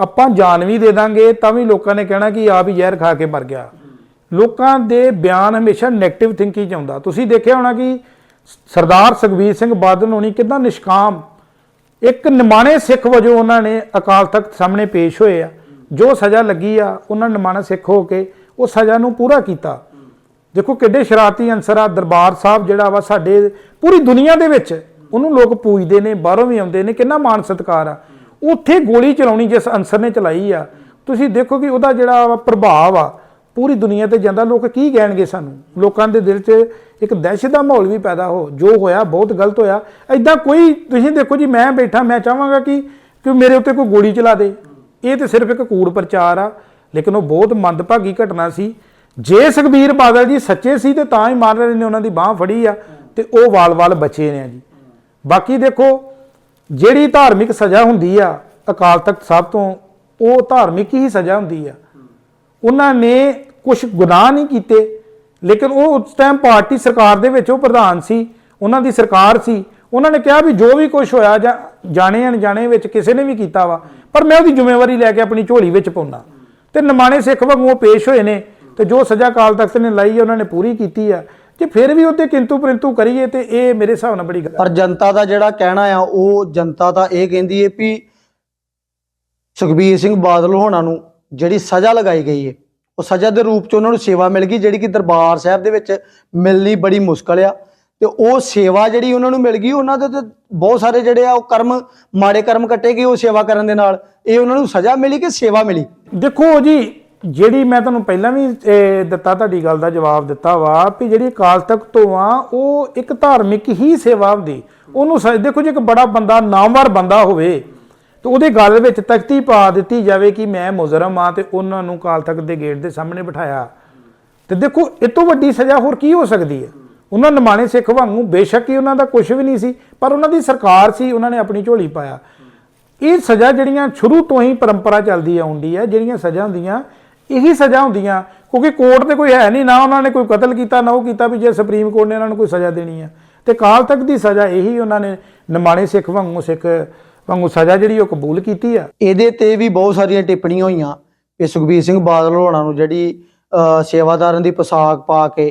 ਆਪਾਂ ਜਾਨ ਵੀ ਦੇ ਦਾਂਗੇ, ਤਾਂ ਵੀ ਲੋਕਾਂ ਨੇ ਕਹਿਣਾ ਕਿ ਆਪ ਹੀ ਜ਼ਹਿਰ ਖਾ ਕੇ ਮਰ ਗਿਆ। ਲੋਕਾਂ ਦੇ ਬਿਆਨ ਹਮੇਸ਼ਾ 네ਗੇਟਿਵ ਥਿੰਕਿੰਗ ਚ ਆਉਂਦਾ ਤੁਸੀਂ ਦੇਖਿਆ ਹੋਣਾ ਕਿ ਸਰਦਾਰ ਸੁਖਬੀਰ ਸਿੰਘ ਬਾਦਲ ਹੋਣੀ ਕਿੰਨਾ ਨਿਸ਼ਕਾਮ। ਇੱਕ ਨਿਮਾਣੇ ਸਿੱਖ ਵਜੋਂ ਉਹਨਾਂ ਨੇ ਅਕਾਲ ਤਖਤ ਸਾਹਮਣੇ ਪੇਸ਼ ਹੋਏ ਆ। ਜੋ ਸਜ਼ਾ ਲੱਗੀ ਆ, ਉਹਨਾਂ ਨਿਮਾਣਾ ਸਿੱਖ ਹੋ ਕੇ ਉਹ ਸਜ਼ਾ ਨੂੰ ਪੂਰਾ ਕੀਤਾ। ਦੇਖੋ ਕਿੱਡੇ ਸ਼ਰਾਰਤੀ ਅਨਸਰ ਆ, ਦਰਬਾਰ ਸਾਹਿਬ ਜਿਹੜਾ ਵਾ ਸਾਡੇ ਪੂਰੀ ਦੁਨੀਆ ਦੇ ਵਿੱਚ, ਉਹਨੂੰ ਲੋਕ ਪੂਜਦੇ ਨੇ, ਬਾਹਰੋਂ ਵੀ ਆਉਂਦੇ ਨੇ, ਕਿੰਨਾ ਮਾਣ ਸਤਿਕਾਰ ਆ। ਉੱਥੇ ਗੋਲੀ ਚਲਾਉਣੀ ਜਿਸ ਅਨਸਰ ਨੇ ਚਲਾਈ ਆ, ਤੁਸੀਂ ਦੇਖੋ ਕਿ ਉਹਦਾ ਜਿਹੜਾ ਵਾ ਪ੍ਰਭਾਵ ਆ, ਪੂਰੀ ਦੁਨੀਆ ਤੇ ਜਾਂਦਾ, ਲੋਕ ਕੀ ਕਹਿਣਗੇ ਸਾਨੂੰ? ਲੋਕਾਂ ਦੇ ਦਿਲ 'ਚ ਇੱਕ ਦਹਿਸ਼ਤ ਦਾ ਮਾਹੌਲ ਵੀ ਪੈਦਾ ਹੋ, ਜੋ ਹੋਇਆ, ਬਹੁਤ ਗਲਤ ਹੋਇਆ। ਐਦਾਂ ਕੋਈ, ਤੁਸੀਂ ਦੇਖੋ ਜੀ, ਮੈਂ ਬੈਠਾ, ਮੈਂ ਚਾਹਾਂਗਾ ਕਿ ਕਿ ਮੇਰੇ ਉੱਤੇ ਕੋਈ ਗੋਲੀ ਚਲਾ ਦੇ। ਇਹ ਤੇ ਸਿਰਫ ਇੱਕ ਕੂੜ ਪ੍ਰਚਾਰ ਆ, ਲੇਕਿਨ ਉਹ ਬਹੁਤ ਮੰਦਭਾਗੀ ਘਟਨਾ ਸੀ। ਜੇ ਸੁਖਬੀਰ ਬਾਦਲ ਜੀ ਸੱਚੇ ਸੀ ਤੇ ਤਾਂ ਹੀ ਮਹਾਰਾਜ ਨੇ ਉਹਨਾਂ ਦੀ ਬਾਹ ਫੜੀ ਆ ਤੇ ਉਹ ਵਾਲ-ਵਾਲ ਬਚੇ ਨੇ ਜੀ। ਬਾਕੀ ਦੇਖੋ, ਜਿਹੜੀ ਧਾਰਮਿਕ ਸਜ਼ਾ ਹੁੰਦੀ ਆ ਅਕਾਲ ਤਖਤ ਸਾਹਿਬ ਤੋਂ, ਉਹ ਧਾਰਮਿਕ ਹੀ ਸਜ਼ਾ ਹੁੰਦੀ ਆ। ਉਹਨਾਂ ਨੇ ਕੁਝ ਗੁਨਾਹ ਨਹੀਂ ਕੀਤੇ, ਲੇਕਿਨ ਉਹ ਉਸ ਟਾਈਮ ਪਾਰਟੀ ਸਰਕਾਰ ਦੇ ਵਿੱਚ ਉਹ ਪ੍ਰਧਾਨ ਸੀ, ਉਹਨਾਂ ਦੀ ਸਰਕਾਰ ਸੀ। ਉਹਨਾਂ ਨੇ ਕਿਹਾ ਵੀ ਜੋ ਵੀ ਕੁਝ ਹੋਇਆ ਜਾਂ ਜਾਣੇ ਅਣਜਾਣੇ ਵਿੱਚ ਕਿਸੇ ਨੇ ਵੀ ਕੀਤਾ ਵਾ, ਪਰ ਮੈਂ ਉਹਦੀ ਜ਼ਿੰਮੇਵਾਰੀ ਲੈ ਕੇ ਆਪਣੀ ਝੋਲੀ ਵਿੱਚ ਪਾਉਣਾ ਤੇ ਨਿਮਾਣੇ ਸਿੱਖ ਵਾਂਗੂ ਉਹ ਪੇਸ਼ ਹੋਏ ਨੇ ਤੇ ਜੋ ਸਜ਼ਾ ਕਾਲ ਤਖਤ ਨੇ ਲਾਈ ਹੈ ਉਹਨਾਂ ਨੇ ਪੂਰੀ ਕੀਤੀ ਆ ਜੇ ਫਿਰ ਵੀ ਉੱਤੇ ਕਿੰਤੂ ਪਰੰਤੂ ਕਰੀਏ ਤੇ ਇਹ ਮੇਰੇ ਹਿਸਾਬ ਨਾਲ ਬੜੀ ਗੱਲ ਪਰ ਜਨਤਾ ਦਾ ਜਿਹੜਾ ਕਹਿਣਾ ਆ ਉਹ ਜਨਤਾ ਤਾਂ ਇਹ ਕਹਿੰਦੀ ਹੈ ਵੀ ਸੁਖਬੀਰ ਸਿੰਘ ਬਾਦਲ ਹੋਣਾ ਨੂੰ ਜਿਹੜੀ ਸਜ਼ਾ ਲਗਾਈ ਗਈ ਹੈ ਉਹ ਸਜ਼ਾ ਦੇ ਰੂਪ ਚ ਉਹਨਾਂ ਨੂੰ ਸੇਵਾ ਮਿਲ ਗਈ ਜਿਹੜੀ ਕਿ ਦਰਬਾਰ ਸਾਹਿਬ ਦੇ ਵਿੱਚ ਮਿਲਣੀ ਬੜੀ ਮੁਸ਼ਕਲ ਆ। ਤੇ ਉਹ ਸੇਵਾ ਜਿਹੜੀ ਉਹਨਾਂ ਨੂੰ ਮਿਲ ਗਈ ਉਹਨਾਂ ਦੇ ਤੇ ਬਹੁਤ ਸਾਰੇ ਜਿਹੜੇ ਆ ਉਹ ਕਰਮ ਮਾੜੇ ਕਰਮ ਕੱਟੇ ਗਏ ਉਹ ਸੇਵਾ ਕਰਨ ਦੇ ਨਾਲ। ਇਹ ਉਹਨਾਂ ਨੂੰ ਸਜ਼ਾ ਮਿਲੀ ਕਿ ਸੇਵਾ ਮਿਲੀ? ਦੇਖੋ ਜੀ ਜਿਹੜੀ ਮੈਂ ਤੁਹਾਨੂੰ ਪਹਿਲਾਂ ਵੀ ਦਿੱਤਾ ਤੁਹਾਡੀ ਗੱਲ ਦਾ ਜਵਾਬ ਦਿੱਤਾ ਵਾ ਵੀ ਜਿਹੜੀ ਅਕਾਲ ਤਖਤ ਤੋਂ ਆ ਉਹ ਇੱਕ ਧਾਰਮਿਕ ਹੀ ਸੇਵਾ ਹੁੰਦੀ। ਉਹਨੂੰ ਸ- ਦੇਖੋ ਜੇ, ਇੱਕ ਬੜਾ ਬੰਦਾ, ਨਾਮਵਰ ਬੰਦਾ ਹੋਵੇ, ਤੇ ਉਹਦੇ ਗੱਲ ਵਿੱਚ ਤਖਤੀ ਪਾ ਦਿੱਤੀ ਜਾਵੇ ਕਿ ਮੈਂ ਮੁਜਰਮ ਆ ਤੇ ਉਹਨਾਂ ਨੂੰ ਅਕਾਲ ਤਖਤ ਦੇ ਗੇਟ ਦੇ ਸਾਹਮਣੇ ਬਿਠਾਇਆ। ਤੇ ਦੇਖੋ, ਇਹ ਤੋਂ ਵੱਡੀ ਸਜ਼ਾ ਹੋਰ ਕੀ ਹੋ ਸਕਦੀ ਹੈ? ਉਹਨਾਂ ਨਿਮਾਣੇ ਸਿੱਖ ਵਾਂਗੂ ਬੇਸ਼ੱਕ ਹੀ ਉਹਨਾਂ ਦਾ ਕੁਝ ਵੀ ਨਹੀਂ ਸੀ, ਪਰ ਉਹਨਾਂ ਦੀ ਸਰਕਾਰ ਸੀ, ਉਹਨਾਂ ਨੇ ਆਪਣੀ ਝੋਲੀ ਪਾਇਆ। ਇਹ ਸਜ਼ਾ ਜਿਹੜੀਆਂ ਸ਼ੁਰੂ ਤੋਂ ਹੀ ਪਰੰਪਰਾ ਚੱਲਦੀ ਆਉਂਦੀ ਹੈ, ਜਿਹੜੀਆਂ ਸਜ਼ਾ ਹੁੰਦੀਆਂ ਇਹੀ ਸਜ਼ਾ ਹੁੰਦੀਆਂ ਕਿਉਂਕਿ ਕੋਰਟ ਤੇ ਕੋਈ ਹੈ ਨਹੀਂ ਨਾ ਉਹਨਾਂ ਨੇ ਕੋਈ ਕਤਲ ਕੀਤਾ ਨਾ ਉਹ ਕੀਤਾ ਵੀ ਜੇ ਸੁਪਰੀਮ ਕੋਰਟ ਨੇ ਉਹਨਾਂ ਨੂੰ ਕੋਈ ਸਜ਼ਾ ਦੇਣੀ ਹੈ ਤੇ ਕਾਲ ਤੱਕ ਦੀ ਸਜ਼ਾ ਇਹੀ ਉਹਨਾਂ ਨੇ ਨਿਮਾਣੇ ਸਿੱਖ ਵਾਂਗੂ ਸਿੱਖ ਵਾਂਗੂ ਸਜ਼ਾ ਜਿਹੜੀ ਉਹ ਕਬੂਲ ਕੀਤੀ ਆ। ਇਹਦੇ ਤੇ ਵੀ ਬਹੁਤ ਸਾਰੀਆਂ ਟਿੱਪਣੀਆਂ ਹੋਈਆਂ ਕਿ ਸੁਖਬੀਰ ਸਿੰਘ ਬਾਦਲ ਹੋਣਾ ਨੂੰ ਜਿਹੜੀ ਸੇਵਾਦਾਰਾਂ ਦੀ ਪੋਸ਼ਾਕ ਪਾ ਕੇ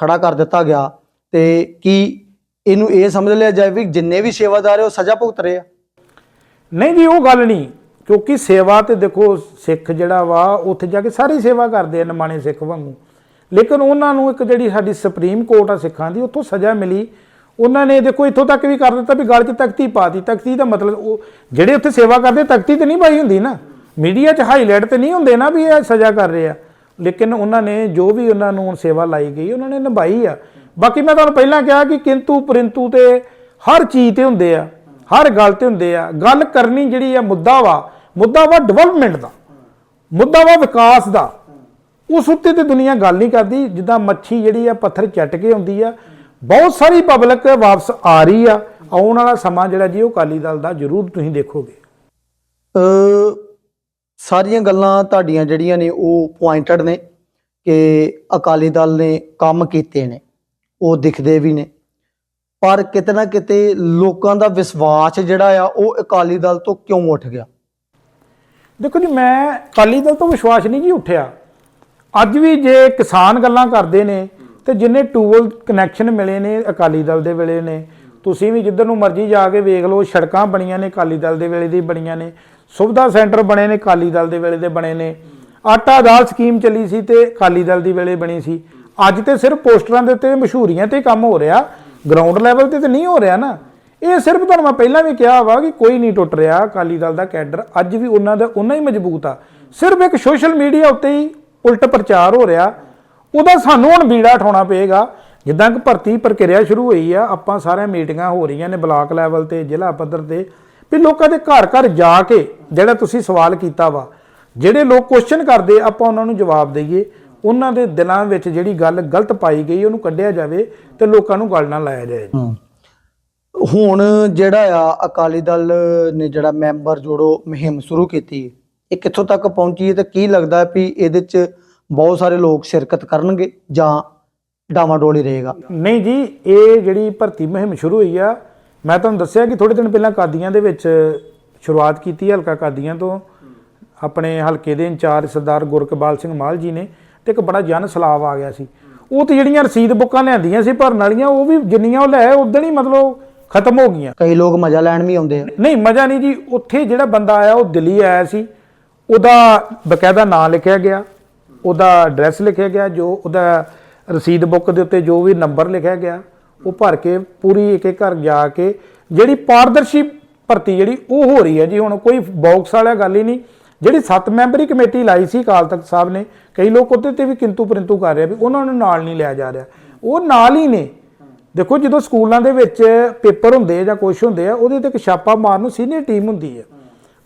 ਖੜਾ ਕਰ ਦਿੱਤਾ ਗਿਆ। ਤੇ ਕੀ ਇਹਨੂੰ ਇਹ ਸਮਝ ਲਿਆ ਜਾਏ ਵੀ ਜਿੰਨੇ ਵੀ ਸੇਵਾਦਾਰ ਹੈ ਉਹ ਸਜ਼ਾ ਭੁਗਤ ਰਹੇ ਆ? ਨਹੀਂ ਜੀ ਉਹ ਗੱਲ ਨਹੀਂ। ਕਿਉਂਕਿ ਸੇਵਾ ਤੇ ਦੇਖੋ, ਸਿੱਖ ਜਿਹੜਾ ਵਾ, ਉੱਥੇ ਜਾ ਕੇ ਸਾਰੀ ਸੇਵਾ ਕਰਦੇ ਆ ਨਮਾਣੇ ਸਿੱਖ ਵਾਂਗੂ। ਲੇਕਿਨ ਉਹਨਾਂ ਨੂੰ ਇੱਕ ਜਿਹੜੀ ਸਾਡੀ ਸੁਪਰੀਮ ਕੋਰਟ ਆ ਸਿੱਖਾਂ ਦੀ, ਉੱਥੋਂ ਸਜ਼ਾ ਮਿਲੀ। ਉਹਨਾਂ ਨੇ ਦੇਖੋ, ਇੱਥੋਂ ਤੱਕ ਵੀ ਕਰ ਦਿੱਤਾ ਵੀ ਗਲ 'ਚ ਤਖਤੀ ਪਾਤੀ ਤਖਤੀ ਦਾ ਮਤਲਬ ਉਹ ਜਿਹੜੇ ਉੱਥੇ ਸੇਵਾ ਕਰਦੇ, ਤਖਤੀ ਤੇ ਨਹੀਂ ਪਾਈ ਹੁੰਦੀ ਨਾ। ਮੀਡੀਆ 'ਚ ਹਾਈਲਾਈਟ ਤੇ ਨਹੀਂ ਹੁੰਦੇ ਨਾ ਵੀ ਇਹ ਸਜ਼ਾ ਕਰ ਰਹੇ ਆ। ਲੇਕਿਨ ਉਹਨਾਂ ਨੇ ਜੋ ਵੀ ਉਹਨਾਂ ਨੂੰ ਸੇਵਾ ਲਾਈ ਗਈ, ਉਹਨਾਂ ਨੇ ਨਿਭਾਈ ਆ। ਬਾਕੀ ਮੈਂ ਤੁਹਾਨੂੰ ਪਹਿਲਾਂ ਕਿਹਾ ਕਿ ਕਿੰਤੂ ਪਰਿੰਤੂ ਤੇ ਹਰ ਚੀਜ਼ ਤੇ ਹੁੰਦੇ ਆ। ਹਰ ਗੱਲ ਤੇ ਹੁੰਦੇ ਆ। ਗੱਲ ਕਰਨੀ ਜਿਹੜੀ ਆ ਮੁੱਦਾ ਵਾ ਮੁੱਦਾ ਵਾ ਡਿਵੈਲਪਮੈਂਟ ਦਾ, ਮੁੱਦਾ ਵਾ ਵਿਕਾਸ ਦਾ। ਉਸ ਉੱਤੇ ਤੇ ਦੁਨੀਆ ਗੱਲ ਨਹੀਂ ਕਰਦੀ, ਜਿੱਦਾਂ ਮੱਛੀ ਜਿਹੜੀ ਆ ਪੱਥਰ ਚੱਟ ਕੇ ਹੁੰਦੀ ਆ। ਬਹੁਤ ਸਾਰੀ ਪਬਲਿਕ ਵਾਪਸ ਆ ਰਹੀ ਆ। ਆਉਣ ਵਾਲਾ ਸਮਾਂ ਜਿਹੜਾ ਜੀ, ਉਹ ਅਕਾਲੀ ਦਲ ਦਾ ਜ਼ਰੂਰ ਤੁਸੀਂ ਦੇਖੋਗੇ। ਸਾਰੀਆਂ ਗੱਲਾਂ ਤੁਹਾਡੀਆਂ ਜਿਹੜੀਆਂ ਨੇ, ਉਹ ਪੁਆਇੰਟਡ ਨੇ ਕਿ ਅਕਾਲੀ ਦਲ ਨੇ ਕੰਮ ਕੀਤੇ ਨੇ, ਉਹ ਦਿਖਦੇ ਵੀ ਨੇ। ਪਰ ਕਿਤੇ ਨਾ ਕਿਤੇ ਲੋਕਾਂ ਦਾ ਵਿਸ਼ਵਾਸ ਜਿਹੜਾ ਆ, ਉਹ ਅਕਾਲੀ ਦਲ ਤੋਂ ਕਿਉਂ ਉੱਠ ਗਿਆ? ਦੇਖੋ ਜੀ, ਮੈਂ ਅਕਾਲੀ ਦਲ ਤੋਂ ਵਿਸ਼ਵਾਸ ਨਹੀਂ ਜੀ ਉੱਠਿਆ। ਅੱਜ ਵੀ ਜੇ ਕਿਸਾਨ ਗੱਲਾਂ ਕਰਦੇ ਨੇ ਤੇ ਜਿੰਨੇ ਟੂਲ ਕਨੈਕਸ਼ਨ ਮਿਲੇ ਨੇ ਅਕਾਲੀ ਦਲ ਦੇ ਵੇਲੇ ਨੇ, ਤੁਸੀਂ ਵੀ ਜਿੱਧਰ ਨੂੰ ਮਰਜ਼ੀ ਜਾ ਕੇ ਵੇਖ ਲਓ, ਸੜਕਾਂ ਬਣੀਆਂ ਨੇ ਅਕਾਲੀ ਦਲ ਦੇ ਵੇਲੇ ਦੀ ਬਣੀਆਂ ਨੇ, ਸੁਵਿਧਾ ਸੈਂਟਰ ਬਣੇ ਨੇ ਅਕਾਲੀ ਦਲ ਦੇ ਵੇਲੇ ਦੇ ਬਣੇ ਨੇ। ਆਟਾ ਦਾਲ ਸਕੀਮ ਚੱਲੀ ਸੀ ਤੇ ਅਕਾਲੀ ਦਲ ਦੀ ਵੇਲੇ ਬਣੀ ਸੀ। ਅੱਜ ਤੇ ਸਿਰਫ ਪੋਸਟਰਾਂ ਦੇ ਉੱਤੇ ਮਸ਼ਹੂਰੀਆਂ ਤੇ ਕੰਮ ਹੋ ਰਿਹਾ। ਗਰਾਊਂਡ ਲੈਵਲ ਤੇ ਤੇ ਨਹੀਂ ਹੋ ਰਿਹਾ ਨਾ। ਇਹ ਸਿਰਫ ਤੁਹਾਨੂੰ ਮੈਂ ਪਹਿਲਾਂ ਵੀ ਕਿਹਾ ਵਾ ਕਿ ਕੋਈ ਨਹੀਂ ਟੁੱਟ ਰਿਹਾ ਅਕਾਲੀ ਦਲ ਦਾ ਕੈਡਰ। ਅੱਜ ਵੀ ਉਹਨਾਂ ਦਾ ਉਹਨਾਂ ਹੀ ਮਜ਼ਬੂਤ ਆ। ਸਿਰਫ ਇੱਕ ਸੋਸ਼ਲ ਮੀਡੀਆ ਉੱਤੇ ਹੀ ਉਲਟ ਪ੍ਰਚਾਰ ਹੋ ਰਿਹਾ। ਉਹਦਾ ਸਾਨੂੰ ਹੁਣ ਬੀੜਾ ਉਠਾਉਣਾ ਪਏਗਾ। ਜਿੱਦਾਂ ਕਿ ਭਰਤੀ ਪ੍ਰਕਿਰਿਆ ਸ਼ੁਰੂ ਹੋਈ ਆ, ਆਪਾਂ ਸਾਰਿਆਂ ਮੀਟਿੰਗਾਂ ਹੋ ਰਹੀਆਂ ਨੇ ਬਲਾਕ ਲੈਵਲ ਤੇ, ਜ਼ਿਲ੍ਹਾ ਪੱਧਰ ਤੇ। ਵੀ ਲੋਕਾਂ ਦੇ ਘਰ ਘਰ ਜਾ ਕੇ ਜਿਹੜਾ ਤੁਸੀਂ ਸਵਾਲ ਕੀਤਾ ਵਾ, ਜਿਹੜੇ ਲੋਕ ਕੁਐਸਚਨ ਕਰਦੇ, ਆਪਾਂ ਉਹਨਾਂ ਨੂੰ ਜਵਾਬ ਦਈਏ। ਉਹਨਾਂ ਦੇ ਦਿਲਾਂ ਵਿੱਚ ਜਿਹੜੀ ਗੱਲ ਗਲਤ ਪਾਈ ਗਈ ਉਹਨੂੰ ਕੱਢਿਆ ਜਾਵੇ ਤੇ ਲੋਕਾਂ ਨੂੰ ਗੱਲ ਨਾਲ ਲਾਇਆ ਜਾਏ। ਹੁਣ ਜਿਹੜਾ ਆ ਅਕਾਲੀ ਦਲ ਨੇ ਜਿਹੜਾ ਮੈਂਬਰ ਜੋੜੋ ਮੁਹਿੰਮ ਸ਼ੁਰੂ ਕੀਤੀ ਇਹ ਕਿੱਥੋਂ ਤੱਕ ਪਹੁੰਚੀ ਹੈ ਤੇ ਕੀ ਲੱਗਦਾ ਵੀ ਇਹਦੇ 'ਚ ਬਹੁਤ ਸਾਰੇ ਲੋਕ ਸ਼ਿਰਕਤ ਕਰਨਗੇ ਜਾਂ ਡਾਵਾਡੋਲੀ ਰਹੇਗਾ? ਨਹੀਂ ਜੀ ਇਹ ਜਿਹੜੀ ਭਰਤੀ ਮੁਹਿੰਮ ਸ਼ੁਰੂ ਹੋਈ ਆ ਮੈਂ ਤੁਹਾਨੂੰ ਦੱਸਿਆ ਕਿ ਥੋੜੇ ਦਿਨ ਪਹਿਲਾਂ ਕਾਦੀਆਂ ਦੇ ਵਿੱਚ ਸ਼ੁਰੂਆਤ ਕੀਤੀ ਹਲਕਾ ਕਾਦੀਆਂ ਤੋਂ। ਆਪਣੇ ਹਲਕੇ ਦੇ ਇੰਚਾਰਜ ਸਰਦਾਰ ਗੁਰਕਬਾਲ ਸਿੰਘ ਮਾਲ ਜੀ ਨੇ। ਤੇ ਇੱਕ ਬੜਾ ਜਨ ਸਲਾਬ ਆ ਗਿਆ ਸੀ। ਉਹ ਤੇ ਜਿਹੜੀਆਂ ਰਸੀਦ ਬੁੱਕਾਂ ਲਿਆਂਦੀਆਂ ਸੀ ਭਰਨ ਵਾਲੀਆਂ ਉਹ ਵੀ ਜਿੰਨੀਆਂ ਉਹ ਲੈ ਉਦੋਂ ਹੀ ਮਤਲਬ ਖਤਮ ਹੋ ਗਈਆਂ। ਕਈ ਲੋਕ ਮਜ਼ਾ ਲੈਣ ਵੀ ਆਉਂਦੇ ਆ। ਨਹੀਂ ਮਜ਼ਾ ਨਹੀਂ ਜੀ ਉੱਥੇ ਜਿਹੜਾ ਬੰਦਾ ਆਇਆ ਉਹ ਦਿੱਲੀ ਆਇਆ ਸੀ। ਉਹਦਾ ਬਕਾਇਦਾ ਨਾਂ ਲਿਖਿਆ ਗਿਆ ਉਹਦਾ ਐਡਰੈਸ ਲਿਖਿਆ ਗਿਆ ਜੋ ਉਹਦਾ ਰਸੀਦ ਬੁੱਕ ਦੇ ਉੱਤੇ ਜੋ ਵੀ ਨੰਬਰ ਲਿਖਿਆ ਗਿਆ ਉਹ ਭਰ ਕੇ ਪੂਰੀ ਇੱਕ ਇੱਕ ਘਰ ਜਾ ਕੇ ਜਿਹੜੀ ਪਾਰਦਰਸ਼ੀ ਭਰਤੀ ਜਿਹੜੀ ਉਹ ਹੋ ਰਹੀ ਹੈ ਜੀ ਹੁਣ ਕੋਈ ਬਾਕਸ ਵਾਲਾ ਗੱਲ ਹੀ ਨਹੀਂ। ਜਿਹੜੀ 7 ਮੈਂਬਰੀ ਕਮੇਟੀ ਲਾਈ ਸੀ ਅਕਾਲ ਤਖਤ ਸਾਹਿਬ ਨੇ, ਕਈ ਲੋਕ ਉਹਦੇ ਤੇ ਵੀ ਕਿੰਤੂ ਪਰੰਤੂ ਕਰ ਰਹੇ ਆ ਵੀ ਉਹਨਾਂ ਨੂੰ ਨਾਲ ਨਹੀਂ ਲਿਆ ਜਾ ਰਿਹਾ। ਉਹ ਨਾਲ ਹੀ ਨੇ। ਦੇਖੋ ਜਦੋਂ ਸਕੂਲਾਂ ਦੇ ਵਿੱਚ ਪੇਪਰ ਹੁੰਦੇ ਆ ਜਾਂ ਕੁਝ ਹੁੰਦੇ ਆ, ਉਹਦੇ ਤੇ ਇੱਕ ਛਾਪਾ ਮਾਰਨ ਨੂੰ ਸੀਨੀਅਰ ਟੀਮ ਹੁੰਦੀ ਹੈ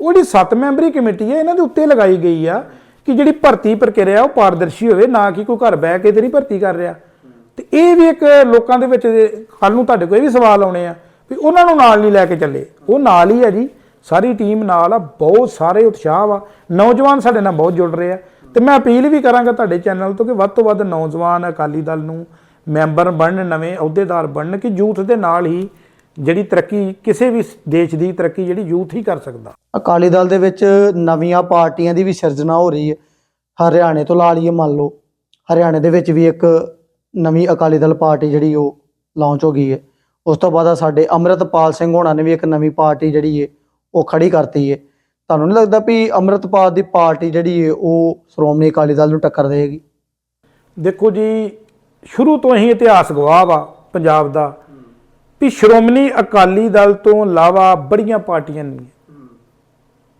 ਉਹ ਜਿਹੜੀ 7 ਮੈਂਬਰੀ ਕਮੇਟੀ ਹੈ ਇਹਨਾਂ ਦੇ ਉੱਤੇ ਲਗਾਈ ਗਈ ਆ ਕਿ ਜਿਹੜੀ ਭਰਤੀ ਪ੍ਰਕਿਰਿਆ ਉਹ ਪਾਰਦਰਸ਼ੀ ਹੋਵੇ, ਨਾ ਕਿ ਕੋਈ ਘਰ ਬਹਿ ਕੇ ਤੇਰੀ ਭਰਤੀ ਕਰ ਰਿਹਾ। ਤੇ ਇਹ ਵੀ ਇੱਕ ਲੋਕਾਂ ਦੇ ਵਿੱਚ ਕੱਲ ਨੂੰ ਤੁਹਾਡੇ ਕੋਲ ਇਹ ਵੀ ਸਵਾਲ ਆਉਣੇ ਆ ਵੀ ਉਹਨਾਂ ਨੂੰ ਨਾਲ ਨਹੀਂ ਲੈ ਕੇ ਚੱਲੇ। ਉਹ ਨਾਲ ਹੀ ਆ ਜੀ। ਸਾਰੀ ਟੀਮ ਨਾਲ ਆ, ਬਹੁਤ ਸਾਰੇ ਉਤਸ਼ਾਹ ਵਾ। ਨੌਜਵਾਨ ਸਾਡੇ ਨਾਲ ਬਹੁਤ ਜੁੜ ਰਹੇ ਆ। ਤੇ ਮੈਂ ਅਪੀਲ ਵੀ ਕਰਾਂਗਾ ਤੁਹਾਡੇ ਚੈਨਲ ਤੋਂ ਕਿ ਵੱਧ ਤੋਂ ਵੱਧ ਨੌਜਵਾਨ ਅਕਾਲੀ ਦਲ ਨੂੰ ਮੈਂਬਰ ਬਣਨ, ਨਵੇਂ ਅਹੁਦੇਦਾਰ ਬਣਨ, ਕਿ ਯੂਥ ਦੇ ਨਾਲ ਹੀ ਜਿਹੜੀ ਤਰੱਕੀ, ਕਿਸੇ ਵੀ ਦੇਸ਼ ਦੀ ਤਰੱਕੀ ਜਿਹੜੀ ਯੂਥ ਹੀ ਕਰ ਸਕਦਾ। ਅਕਾਲੀ ਦਲ ਦੇ ਵਿੱਚ ਨਵੀਆਂ ਪਾਰਟੀਆਂ ਦੀ ਵੀ ਸਿਰਜਣਾ ਹੋ ਰਹੀ ਹੈ। ਹਰਿਆਣੇ ਤੋਂ ਲਾ ਲਈਏ ਮੰਨ ਲਓ। ਹਰਿਆਣੇ ਦੇ ਵਿੱਚ ਵੀ ਇੱਕ ਨਵੀਂ ਅਕਾਲੀ ਦਲ ਪਾਰਟੀ ਜਿਹੜੀ ਉਹ ਲਾਂਚ ਹੋ ਗਈ ਹੈ। ਉਸ ਤੋਂ ਬਾਅਦ ਸਾਡੇ ਅੰਮ੍ਰਿਤਪਾਲ ਸਿੰਘ ਹੋਣਾ ਨੇ ਵੀ ਇੱਕ ਨਵੀਂ ਪਾਰਟੀ ਜਿਹੜੀ ਹੈ ਉਹ ਖੜੀ ਕਰਤੀ ਹੈ ਤੁਹਾਨੂੰ ਨਹੀਂ ਲੱਗਦਾ ਵੀ ਅੰਮ੍ਰਿਤਪਾਲ ਦੀ ਪਾਰਟੀ ਜਿਹੜੀ ਹੈ ਉਹ ਸ਼੍ਰੋਮਣੀ ਅਕਾਲੀ ਦਲ ਨੂੰ ਟੱਕਰ ਦੇਗੀ ਦੇਖੋ ਜੀ, ਸ਼ੁਰੂ ਤੋਂ ਹੀ ਇਤਿਹਾਸ ਗਵਾਹ ਵਾ ਪੰਜਾਬ ਦਾ ਵੀ ਸ਼੍ਰੋਮਣੀ ਅਕਾਲੀ ਦਲ ਤੋਂ ਇਲਾਵਾ ਬੜੀਆਂ ਪਾਰਟੀਆਂ ਨੇ।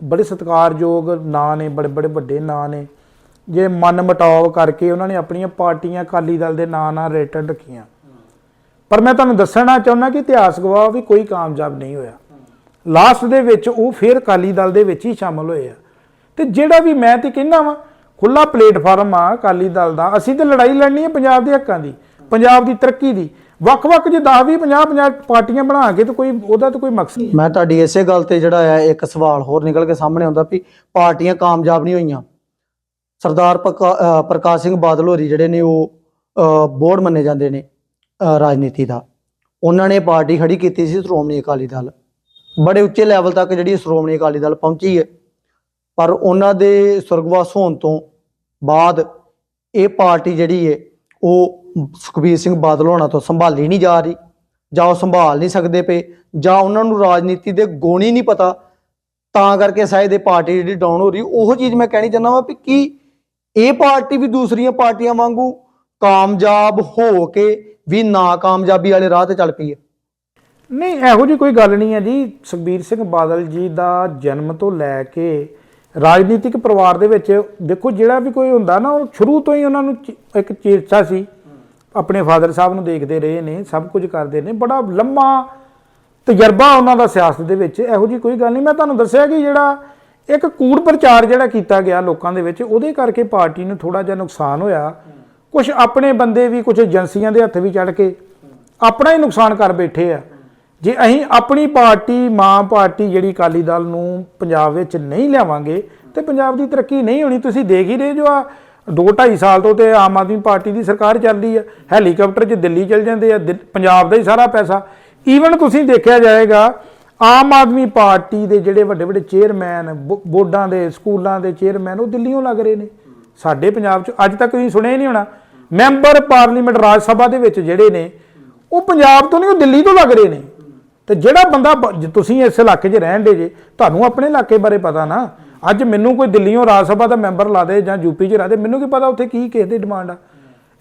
ਬੜੇ ਸਤਿਕਾਰਯੋਗ ਨਾਂ ਨੇ, ਬੜੇ ਬੜੇ ਵੱਡੇ ਨਾਂ ਨੇ। ਜੇ ਮਨ ਮਟਾਵ ਕਰਕੇ ਉਹਨਾਂ ਨੇ ਆਪਣੀਆਂ ਪਾਰਟੀਆਂ ਅਕਾਲੀ ਦਲ ਦੇ ਨਾਂ ਨਾਲ ਰਿਲੇਟਡ ਰੱਖੀਆਂ। ਪਰ ਮੈਂ ਤੁਹਾਨੂੰ ਦੱਸਣਾ ਚਾਹੁੰਦਾ ਕਿ ਇਤਿਹਾਸ ਗਵਾਹ ਵੀ ਕੋਈ ਕਾਮਯਾਬ ਨਹੀਂ ਹੋਇਆ। ਲਾਸਟ ਦੇ ਵਿੱਚ ਉਹ ਫਿਰ ਅਕਾਲੀ ਦਲ ਦੇ ਵਿੱਚ ਹੀ ਸ਼ਾਮਲ ਹੋਏ ਆ। ਤੇ ਜਿਹੜਾ ਵੀ ਮੈਂ ਤੇ ਕਹਿੰਦਾ ਵਾਂ ਖੁੱਲਾ ਪਲੇਟਫਾਰਮ ਆ ਅਕਾਲੀ ਦਲ ਦਾ। ਅਸੀਂ ਤੇ ਲੜਾਈ ਲੜਨੀ ਹੈ ਪੰਜਾਬ ਦੇ ਹੱਕਾਂ ਦੀ, ਪੰਜਾਬ ਦੀ ਤਰੱਕੀ ਦੀ। ਵੱਖ-ਵੱਖ ਜੇ 10 20 50 50 ਪਾਰਟੀਆਂ ਬਣਾ ਕੇ ਤੇ ਕੋਈ ਉਹਦਾ ਤਾਂ ਕੋਈ ਮਕਸਦ ਨਹੀਂ। ਮੈਂ ਤੁਹਾਡੀ ਇਸੇ ਗੱਲ ਤੇ ਜਿਹੜਾ ਹੈ ਇੱਕ ਸਵਾਲ ਹੋਰ ਨਿਕਲ ਕੇ ਸਾਹਮਣੇ ਆਉਂਦਾ ਵੀ ਪਾਰਟੀਆਂ ਕਾਮਯਾਬ ਨਹੀਂ ਹੋਈਆਂ। ਸਰਦਾਰ ਪ੍ਰਕਾਸ਼ ਸਿੰਘ ਬਾਦਲ ਹੋਰੀ ਜਿਹੜੇ ਨੇ ਉਹ ਬੋਰਡ ਮੰਨੇ ਜਾਂਦੇ ਨੇ ਰਾਜਨੀਤੀ ਦਾ। ਉਹਨਾਂ ਨੇ ਪਾਰਟੀ ਖੜੀ ਕੀਤੀ ਸੀ ਸ਼੍ਰੋਮਣੀ ਅਕਾਲੀ ਦਲ। ਬੜੇ ਉੱਚੇ ਲੈਵਲ ਤੱਕ ਜਿਹੜੀ ਸ਼੍ਰੋਮਣੀ ਅਕਾਲੀ ਦਲ ਪਹੁੰਚੀ ਹੈ। ਪਰ ਉਹਨਾਂ ਦੇ ਸੁਰਗਵਾਸ ਹੋਣ ਤੋਂ ਬਾਅਦ ਇਹ ਪਾਰਟੀ ਜਿਹੜੀ ਹੈ, ਉਹ ਸੁਖਬੀਰ ਸਿੰਘ ਬਾਦਲ ਹੋਣਾ ਤੋਂ ਸੰਭਾਲੀ ਨਹੀਂ ਜਾ ਰਹੀ ਜਾਂ ਉਹ ਸੰਭਾਲ ਨਹੀਂ ਸਕਦੇ ਪਏ ਜਾਂ ਉਹਨਾਂ ਨੂੰ ਰਾਜਨੀਤੀ ਦੇ ਗੋਣੀ ਨਹੀਂ ਪਤਾ। ਤਾਂ ਕਰਕੇ ਸ਼ਾਇਦ ਇਹ ਪਾਰਟੀ ਜਿਹੜੀ ਡਾਊਨ ਹੋ ਰਹੀ, ਉਹ ਚੀਜ਼ ਮੈਂ ਕਹਿਣੀ ਚਾਹੁੰਦਾ ਵਾਂ ਵੀ ਕੀ ਇਹ ਪਾਰਟੀ ਵੀ ਦੂਸਰੀਆਂ ਪਾਰਟੀਆਂ ਵਾਂਗੂ ਕਾਮਯਾਬ ਹੋ ਕੇ ਵੀ ਨਾਕਾਮਯਾਬੀ ਵਾਲੇ ਰਾਹ ਤੇ ਚੱਲ ਪਈ ਹੈ। ਨਹੀਂ, ਇਹੋ ਜੀ ਕੋਈ ਗੱਲ ਨਹੀਂ ਹੈ ਜੀ। ਸੁਖਬੀਰ ਸਿੰਘ ਬਾਦਲ ਜੀ ਦਾ ਜਨਮ ਤੋਂ ਲੈ ਕੇ ਰਾਜਨੀਤਿਕ ਪਰਿਵਾਰ ਦੇ ਵਿੱਚ ਦੇਖੋ, ਜਿਹੜਾ ਵੀ ਕੋਈ ਹੁੰਦਾ ਨਾ, ਉਹ ਸ਼ੁਰੂ ਤੋਂ ਹੀ ਉਹਨਾਂ ਨੂੰ ਚ- ਇੱਕ ਚੇਤਸਾ ਸੀ। ਆਪਣੇ ਫਾਦਰ ਸਾਹਿਬ ਨੂੰ ਦੇਖਦੇ ਰਹੇ ਨੇ, ਸਭ ਕੁਝ ਕਰਦੇ ਨੇ। ਬੜਾ ਲੰਮਾ ਤਜਰਬਾ ਉਹਨਾਂ ਦਾ ਸਿਆਸਤ ਦੇ ਵਿੱਚ, ਇਹੋ ਜੀ ਕੋਈ ਗੱਲ ਨਹੀਂ। ਮੈਂ ਤੁਹਾਨੂੰ ਦੱਸਿਆ ਕਿ ਜਿਹੜਾ ਇੱਕ ਕੂੜ ਪ੍ਰਚਾਰ ਜਿਹੜਾ ਕੀਤਾ ਗਿਆ ਲੋਕਾਂ ਦੇ ਵਿੱਚ, ਉਹਦੇ ਕਰਕੇ ਪਾਰਟੀ ਨੂੰ ਥੋੜਾ ਜਿਹਾ ਨੁਕਸਾਨ ਹੋਇਆ। ਕੁਝ ਆਪਣੇ ਬੰਦੇ ਵੀ ਕੁਝ ਏਜੰਸੀਆਂ ਦੇ ਹੱਥ ਵੀ ਚੜ ਕੇ ਆਪਣਾ ਹੀ ਨੁਕਸਾਨ ਕਰ ਬੈਠੇ ਆ। ਜੇ ਅਸੀਂ ਆਪਣੀ ਪਾਰਟੀ, ਮਾਂ ਪਾਰਟੀ ਜਿਹੜੀ ਅਕਾਲੀ ਦਲ ਨੂੰ ਪੰਜਾਬ ਵਿੱਚ ਨਹੀਂ ਲਿਆਵਾਂਗੇ ਤੇ ਪੰਜਾਬ ਦੀ ਤਰੱਕੀ ਨਹੀਂ ਹੋਣੀ, ਤੁਸੀਂ ਦੇਖ ਹੀ ਰਹੇ ਜੋ ਆ। 2.5 ਸਾਲ ਤੋਂ ਤੇ ਆਮ ਆਦਮੀ ਪਾਰਟੀ ਦੀ ਸਰਕਾਰ ਚੱਲਦੀ ਆ। ਹੈਲੀਕਾਪਟਰ 'ਚ ਦਿੱਲੀ ਚਲ ਜਾਂਦੇ ਆ, ਦਿਲ- ਪੰਜਾਬ ਦਾ ਹੀ ਸਾਰਾ ਪੈਸਾ। ਈਵਨ ਤੁਸੀਂ ਦੇਖਿਆ ਜਾਏਗਾ, ਆਮ ਆਦਮੀ ਪਾਰਟੀ ਦੇ ਜਿਹੜੇ ਵੱਡੇ ਵੱਡੇ ਚੇਅਰਮੈਨ ਬੋ- ਬੋਰਡਾਂ ਦੇ, ਸਕੂਲਾਂ ਦੇ ਚੇਅਰਮੈਨ ਉਹ ਦਿੱਲੀੋਂ ਲੱਗ ਰਹੇ ਨੇ। ਸਾਡੇ ਪੰਜਾਬ 'ਚ ਅੱਜ ਤੱਕ ਤੁਸੀਂ ਸੁਣਿਆ ਹੀ ਨਹੀਂ ਹੋਣਾ। ਮੈਂਬਰ ਪਾਰਲੀਮੈਂਟ ਰਾਜ ਸਭਾ ਦੇ ਵਿੱਚ ਜਿਹੜੇ ਨੇ, ਉਹ ਪੰਜਾਬ ਤੋਂ ਨਹੀਂ, ਉਹ ਦਿੱਲੀ ਤੋਂ ਲੱਗ ਰਹੇ ਨੇ। ਤੇ ਜਿਹੜਾ ਬੰਦਾ ਬ- ਜੇ ਤੁਸੀਂ ਇਸ ਇਲਾਕੇ 'ਚ ਰਹਿਣ ਦੇ ਜੇ, ਤੁਹਾਨੂੰ ਆਪਣੇ ਇਲਾਕੇ ਬਾਰੇ ਪਤਾ ਨਾ। ਅੱਜ ਮੈਨੂੰ ਕੋਈ ਦਿੱਲੀੋਂ ਰਾਜ ਸਭਾ ਦਾ ਮੈਂਬਰ ਲਾ ਦੇ ਜਾਂ ਯੂਪੀ 'ਚ ਲਾ ਦੇ, ਮੈਨੂੰ ਕੀ ਪਤਾ ਉੱਥੇ ਕੀ ਕਿਸ ਦੀ ਡਿਮਾਂਡ ਆ।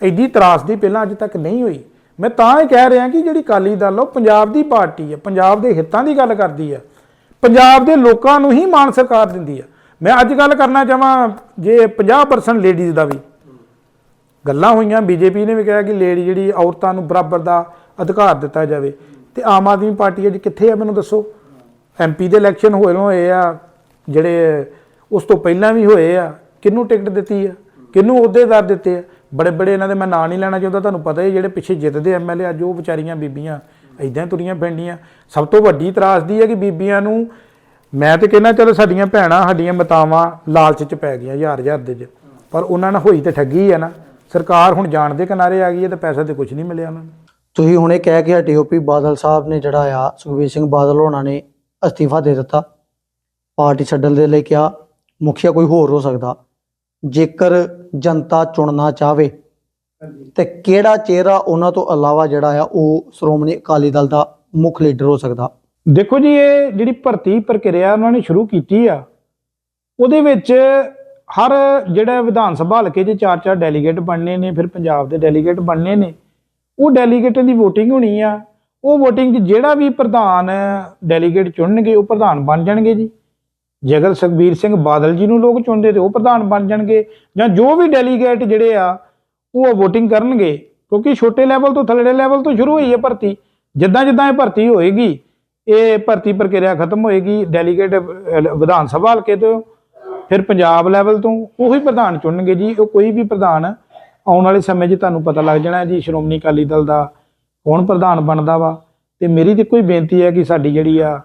ਐਡੀ ਤਰਾਸਦੀ ਪਹਿਲਾਂ ਅੱਜ ਤੱਕ ਨਹੀਂ ਹੋਈ। ਮੈਂ ਤਾਂ ਇਹ ਕਹਿ ਰਿਹਾ ਕਿ ਜਿਹੜੀ ਅਕਾਲੀ ਦਲ ਉਹ ਪੰਜਾਬ ਦੀ ਪਾਰਟੀ ਹੈ ਪੰਜਾਬ ਦੇ ਹਿੱਤਾਂ ਦੀ ਗੱਲ ਕਰਦੀ ਹੈ ਪੰਜਾਬ ਦੇ ਲੋਕਾਂ ਨੂੰ ਹੀ ਮਾਨ ਸਰਕਾਰ ਦਿੰਦੀ ਆ। ਮੈਂ ਅੱਜ ਗੱਲ ਕਰਨਾ ਚਾਹਾਂ ਜੇ 50% ਲੇਡੀਜ਼ ਦਾ ਵੀ। ਗੱਲਾਂ ਹੋਈਆਂ, ਬੀਜੇਪੀ ਨੇ ਵੀ ਕਿਹਾ ਕਿ ਲੇਡੀ ਜਿਹੜੀ ਔਰਤਾਂ ਨੂੰ ਬਰਾਬਰ ਦਾ ਅਧਿਕਾਰ ਦਿੱਤਾ ਜਾਵੇ। ਤੇ ਆਮ ਆਦਮੀ ਪਾਰਟੀ ਅੱਜ ਕਿੱਥੇ ਆ ਮੈਨੂੰ ਦੱਸੋ? ਐਮਪੀ ਦੇ ਇਲੈਕਸ਼ਨ ਹੋਏ ਹੋਏ ਆ, ਜਿਹੜੇ ਉਸ ਤੋਂ ਪਹਿਲਾਂ ਵੀ ਹੋਏ ਆ, ਕਿਹਨੂੰ ਟਿਕਟ ਦਿੱਤੀ ਆ? ਕਿਹਨੂੰ ਅਹੁਦੇਦਾਰ ਦਿੱਤੇ ਆ? ਬੜੇ ਬੜੇ ਇਹਨਾਂ ਦੇ ਮੈਂ ਨਾਂ ਨਹੀਂ ਲੈਣਾ ਚਾਹੁੰਦਾ, ਤੁਹਾਨੂੰ ਪਤਾ ਹੀ ਜਿਹੜੇ ਪਿੱਛੇ ਜਿੱਤਦੇ ਐਮਐਲਏ ਅੱਜ ਉਹ ਵਿਚਾਰੀਆਂ ਬੀਬੀਆਂ ਇਦਾਂ ਤੁਰੀਆਂ ਪੈਂਦੀਆਂ। ਸਭ ਤੋਂ ਵੱਡੀ ਤਰਾਸਦੀ ਹੈ ਕਿ ਬੀਬੀਆਂ ਨੂੰ ਮੈਂ ਤੇ ਕਹਿੰਦਾ, ਚਲੋ ਸਾਡੀਆਂ ਭੈਣਾਂ, ਸਾਡੀਆਂ ਮਤਾਵਾਂ ਲਾਲਚ ਚ ਪੈ ਗਈਆਂ ਹਜ਼ਾਰ ਹਜ਼ਾਰ ਦੇ ਚ ਪਰ ਉਹਨਾਂ ਨਾਲ ਹੋਈ ਤੇ ਠੱਗੀ ਹੈ ਨਾ। ਸਰਕਾਰ ਹੁਣ ਜਾਣ ਦੇ ਕਿਨਾਰੇ ਆ ਗਈ ਹੈ ਤੇ ਪੈਸਾ ਤੇ ਕੁਝ ਨਹੀਂ ਮਿਲਿਆ ਉਹਨਾਂ ਨੂੰ। ਤੁਸੀਂ ਹੁਣੇ ਕਹਿ ਕੇ ਹਟੇ ਹੋ ਵੀ ਬਾਦਲ ਸਾਹਿਬ ਨੇ ਜਿਹੜਾ ਆ, ਸੁਖਬੀਰ ਸਿੰਘ ਬਾਦਲ ਹੋਣਾ ਨੇ ਅਸਤੀਫਾ ਦੇ ਦਿੱਤਾ। ਪਾਰਟੀ ਛੱਡਣ ਦੇ ਲਈ ਕਿਹਾ, ਮੁਖੀਆ ਕੋਈ ਹੋਰ ਹੋ ਸਕਦਾ। ਜੇਕਰ ਜਨਤਾ ਚੁਣਨਾ ਚਾਹਵੇ, ਤੇ ਕਿਹੜਾ ਚਿਹਰਾ ਉਹਨਾਂ ਤੋਂ ਇਲਾਵਾ ਜਿਹੜਾ ਆ, ਉਹ ਸ਼੍ਰੋਮਣੀ ਅਕਾਲੀ ਦਲ ਦਾ ਮੁੱਖ ਲੀਡਰ ਹੋ ਸਕਦਾ? ਦੇਖੋ ਜੀ, ਇਹ ਜਿਹੜੀ ਭਰਤੀ ਪ੍ਰਕਿਰਿਆ ਉਹਨਾਂ ਨੇ ਸ਼ੁਰੂ ਕੀਤੀ ਆ, ਉਹਦੇ ਵਿੱਚ ਹਰ ਜਿਹੜਾ ਵਿਧਾਨ ਸਭਾ ਹਲਕੇ 'ਚ ਚਾਰ ਚਾਰ ਡੈਲੀਗੇਟ ਬਣਨੇ ਨੇ, ਫਿਰ ਪੰਜਾਬ ਦੇ ਡੈਲੀਗੇਟ ਬਣਨੇ ਨੇ। ਉਹ ਡੈਲੀਗੇਟਾਂ ਦੀ VOTING ਹੋਣੀ ਆ। ਉਹ VOTING 'ਚ ਜਿਹੜਾ ਵੀ ਪ੍ਰਧਾਨ ਡੈਲੀਗੇਟ ਚੁਣਨਗੇ ਉਹ ਪ੍ਰਧਾਨ ਬਣ ਜਾਣਗੇ ਜੀ। ਜੇਕਰ ਸੁਖਬੀਰ ਸਿੰਘ ਬਾਦਲ ਜੀ ਨੂੰ ਲੋਕ ਚੁਣਦੇ ਤੇ ਉਹ ਪ੍ਰਧਾਨ ਬਣ ਜਾਣਗੇ ਜਾਂ ਜੋ ਵੀ ਡੈਲੀਗੇਟ ਜਿਹੜੇ ਆ ਉਹ VOTING ਕਰਨਗੇ ਕਿਉਂਕਿ ਛੋਟੇ ਲੈਵਲ ਤੋਂ ਥੱਲੜੇ ਲੈਵਲ ਤੋਂ ਸ਼ੁਰੂ ਹੋਈ ਹੈ ਭਰਤੀ। ਜਿੱਦਾਂ ਜਿੱਦਾਂ ਇਹ ਭਰਤੀ ਹੋਏਗੀ ਇਹ ਭਰਤੀ ਪ੍ਰਕਿਰਿਆ ਖਤਮ ਹੋਏਗੀ ਡੈਲੀਗੇਟ ਅਹ, ਵਿਧਾਨ ਸਭਾ ਹਲਕੇ ਤੋਂ ਫਿਰ ਪੰਜਾਬ ਲੈਵਲ ਤੋਂ ਉਹੀ ਪ੍ਰਧਾਨ ਚੁਣਨਗੇ ਜੀ। ਉਹ ਕੋਈ ਵੀ ਪ੍ਰਧਾਨ ਆਉਣ ਵਾਲੇ ਸਮੇਂ 'ਚ ਤੁਹਾਨੂੰ ਪਤਾ ਲੱਗ ਜਾਣਾ ਜੀ, ਸ਼੍ਰੋਮਣੀ ਅਕਾਲੀ ਦਲ ਦਾ ਕੌਣ ਪ੍ਰਧਾਨ ਬਣਦਾ ਵਾ। ਤੇ ਮੇਰੀ ਤੇ ਕੋਈ ਬੇਨਤੀ ਹੈ ਕਿ ਸਾਡੀ ਜਿਹੜੀ ਆ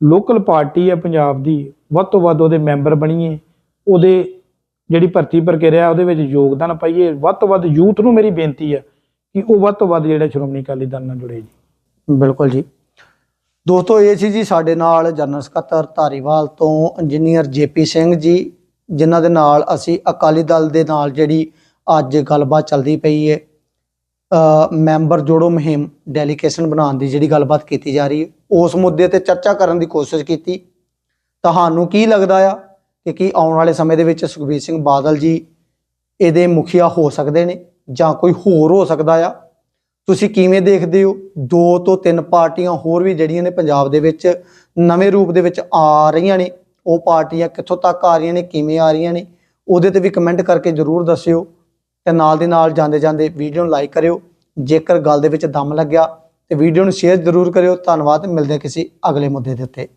ਲੋਕਲ ਪਾਰਟੀ ਹੈ ਪੰਜਾਬ ਦੀ, ਵੱਧ ਤੋਂ ਵੱਧ ਉਹਦੇ ਮੈਂਬਰ ਬਣੀਏ, ਉਹਦੇ ਜਿਹੜੀ ਭਰਤੀ ਪ੍ਰਕਿਰਿਆ ਉਹਦੇ ਵਿੱਚ ਯੋਗਦਾਨ ਪਾਈਏ। ਵੱਧ ਤੋਂ ਵੱਧ ਯੂਥ ਨੂੰ ਮੇਰੀ ਬੇਨਤੀ ਹੈ ਕਿ ਉਹ ਵੱਧ ਤੋਂ ਵੱਧ ਜਿਹੜਾ ਸ਼੍ਰੋਮਣੀ ਅਕਾਲੀ ਦਲ ਨਾਲ ਜੁੜੇ ਜੀ। ਬਿਲਕੁਲ ਜੀ। ਦੋਸਤੋ, ਇਹ ਸੀ ਜੀ ਸਾਡੇ ਨਾਲ ਜਨਰਲ ਸਕੱਤਰ ਧਾਰੀਵਾਲ ਤੋਂ ਇੰਜੀਨੀਅਰ ਜੇਪੀ ਸਿੰਘ ਜੀ, ਜਿਨ੍ਹਾਂ ਦੇ ਨਾਲ ਅਸੀਂ ਅਕਾਲੀ ਦਲ ਦੇ ਨਾਲ ਜਿਹੜੀ ਅੱਜ ਗੱਲਬਾਤ ਚੱਲਦੀ ਪਈ ਹੈ ਮੈਂਬਰ ਜੋੜੋ ਮੁਹਿੰਮ ਡੈਲੀਗੇਸ਼ਨ ਬਣਾਉਣ ਦੀ ਜਿਹੜੀ ਗੱਲਬਾਤ ਕੀਤੀ ਜਾ ਰਹੀ ਹੈ ਉਸ ਮੁੱਦੇ ਤੇ ਚਰਚਾ ਕਰਨ ਦੀ ਕੋਸ਼ਿਸ਼ ਕੀਤੀ। ਤੁਹਾਨੂੰ ਕੀ ਲੱਗਦਾ ਆ ਕਿ ਕੀ ਆਉਣ ਵਾਲੇ ਸਮੇਂ ਦੇ ਵਿੱਚ ਸੁਖਬੀਰ ਸਿੰਘ ਬਾਦਲ ਜੀ ਇਹਦੇ ਮੁਖੀਆ ਹੋ ਸਕਦੇ ਨੇ ਜਾਂ ਕੋਈ ਹੋਰ ਹੋ ਸਕਦਾ ਆ? ਤੁਸੀਂ ਕਿਵੇਂ ਦੇਖਦੇ ਹੋ? ਦੋ ਤੋਂ ਤਿੰਨ ਪਾਰਟੀਆਂ ਹੋਰ ਵੀ ਜਿਹੜੀਆਂ ਨੇ ਪੰਜਾਬ ਦੇ ਵਿੱਚ ਨਵੇਂ ਰੂਪ ਦੇ ਵਿੱਚ ਆ ਰਹੀਆਂ ਨੇ, ਉਹ ਪਾਰਟੀਆਂ ਕਿੱਥੋਂ ਤੱਕ ਆ ਰਹੀਆਂ ਨੇ, ਕਿਵੇਂ ਆ ਰਹੀਆਂ ਨੇ, ਉਹਦੇ ਤੇ ਵੀ ਕਮੈਂਟ ਕਰਕੇ ਜਰੂਰ ਦੱਸਿਓ। ਤੇ ਨਾਲ ਦੀ ਨਾਲ ਜਾਂਦੇ ਜਾਂਦੇ ਵੀਡੀਓ ਨੂੰ ਲਾਈਕ ਕਰਿਓ। ਜੇਕਰ ਗੱਲ ਦੇ ਵਿੱਚ ਦਮ ਲੱਗਿਆ ਤੇ ਵੀਡੀਓ ਨੂੰ ਸ਼ੇਅਰ ਜਰੂਰ ਕਰਿਓ। ਧੰਨਵਾਦ। ਮਿਲਦੇ ਕਿਸੇ ਅਗਲੇ ਮੁੱਦੇ ਦੇ ਉੱਤੇ।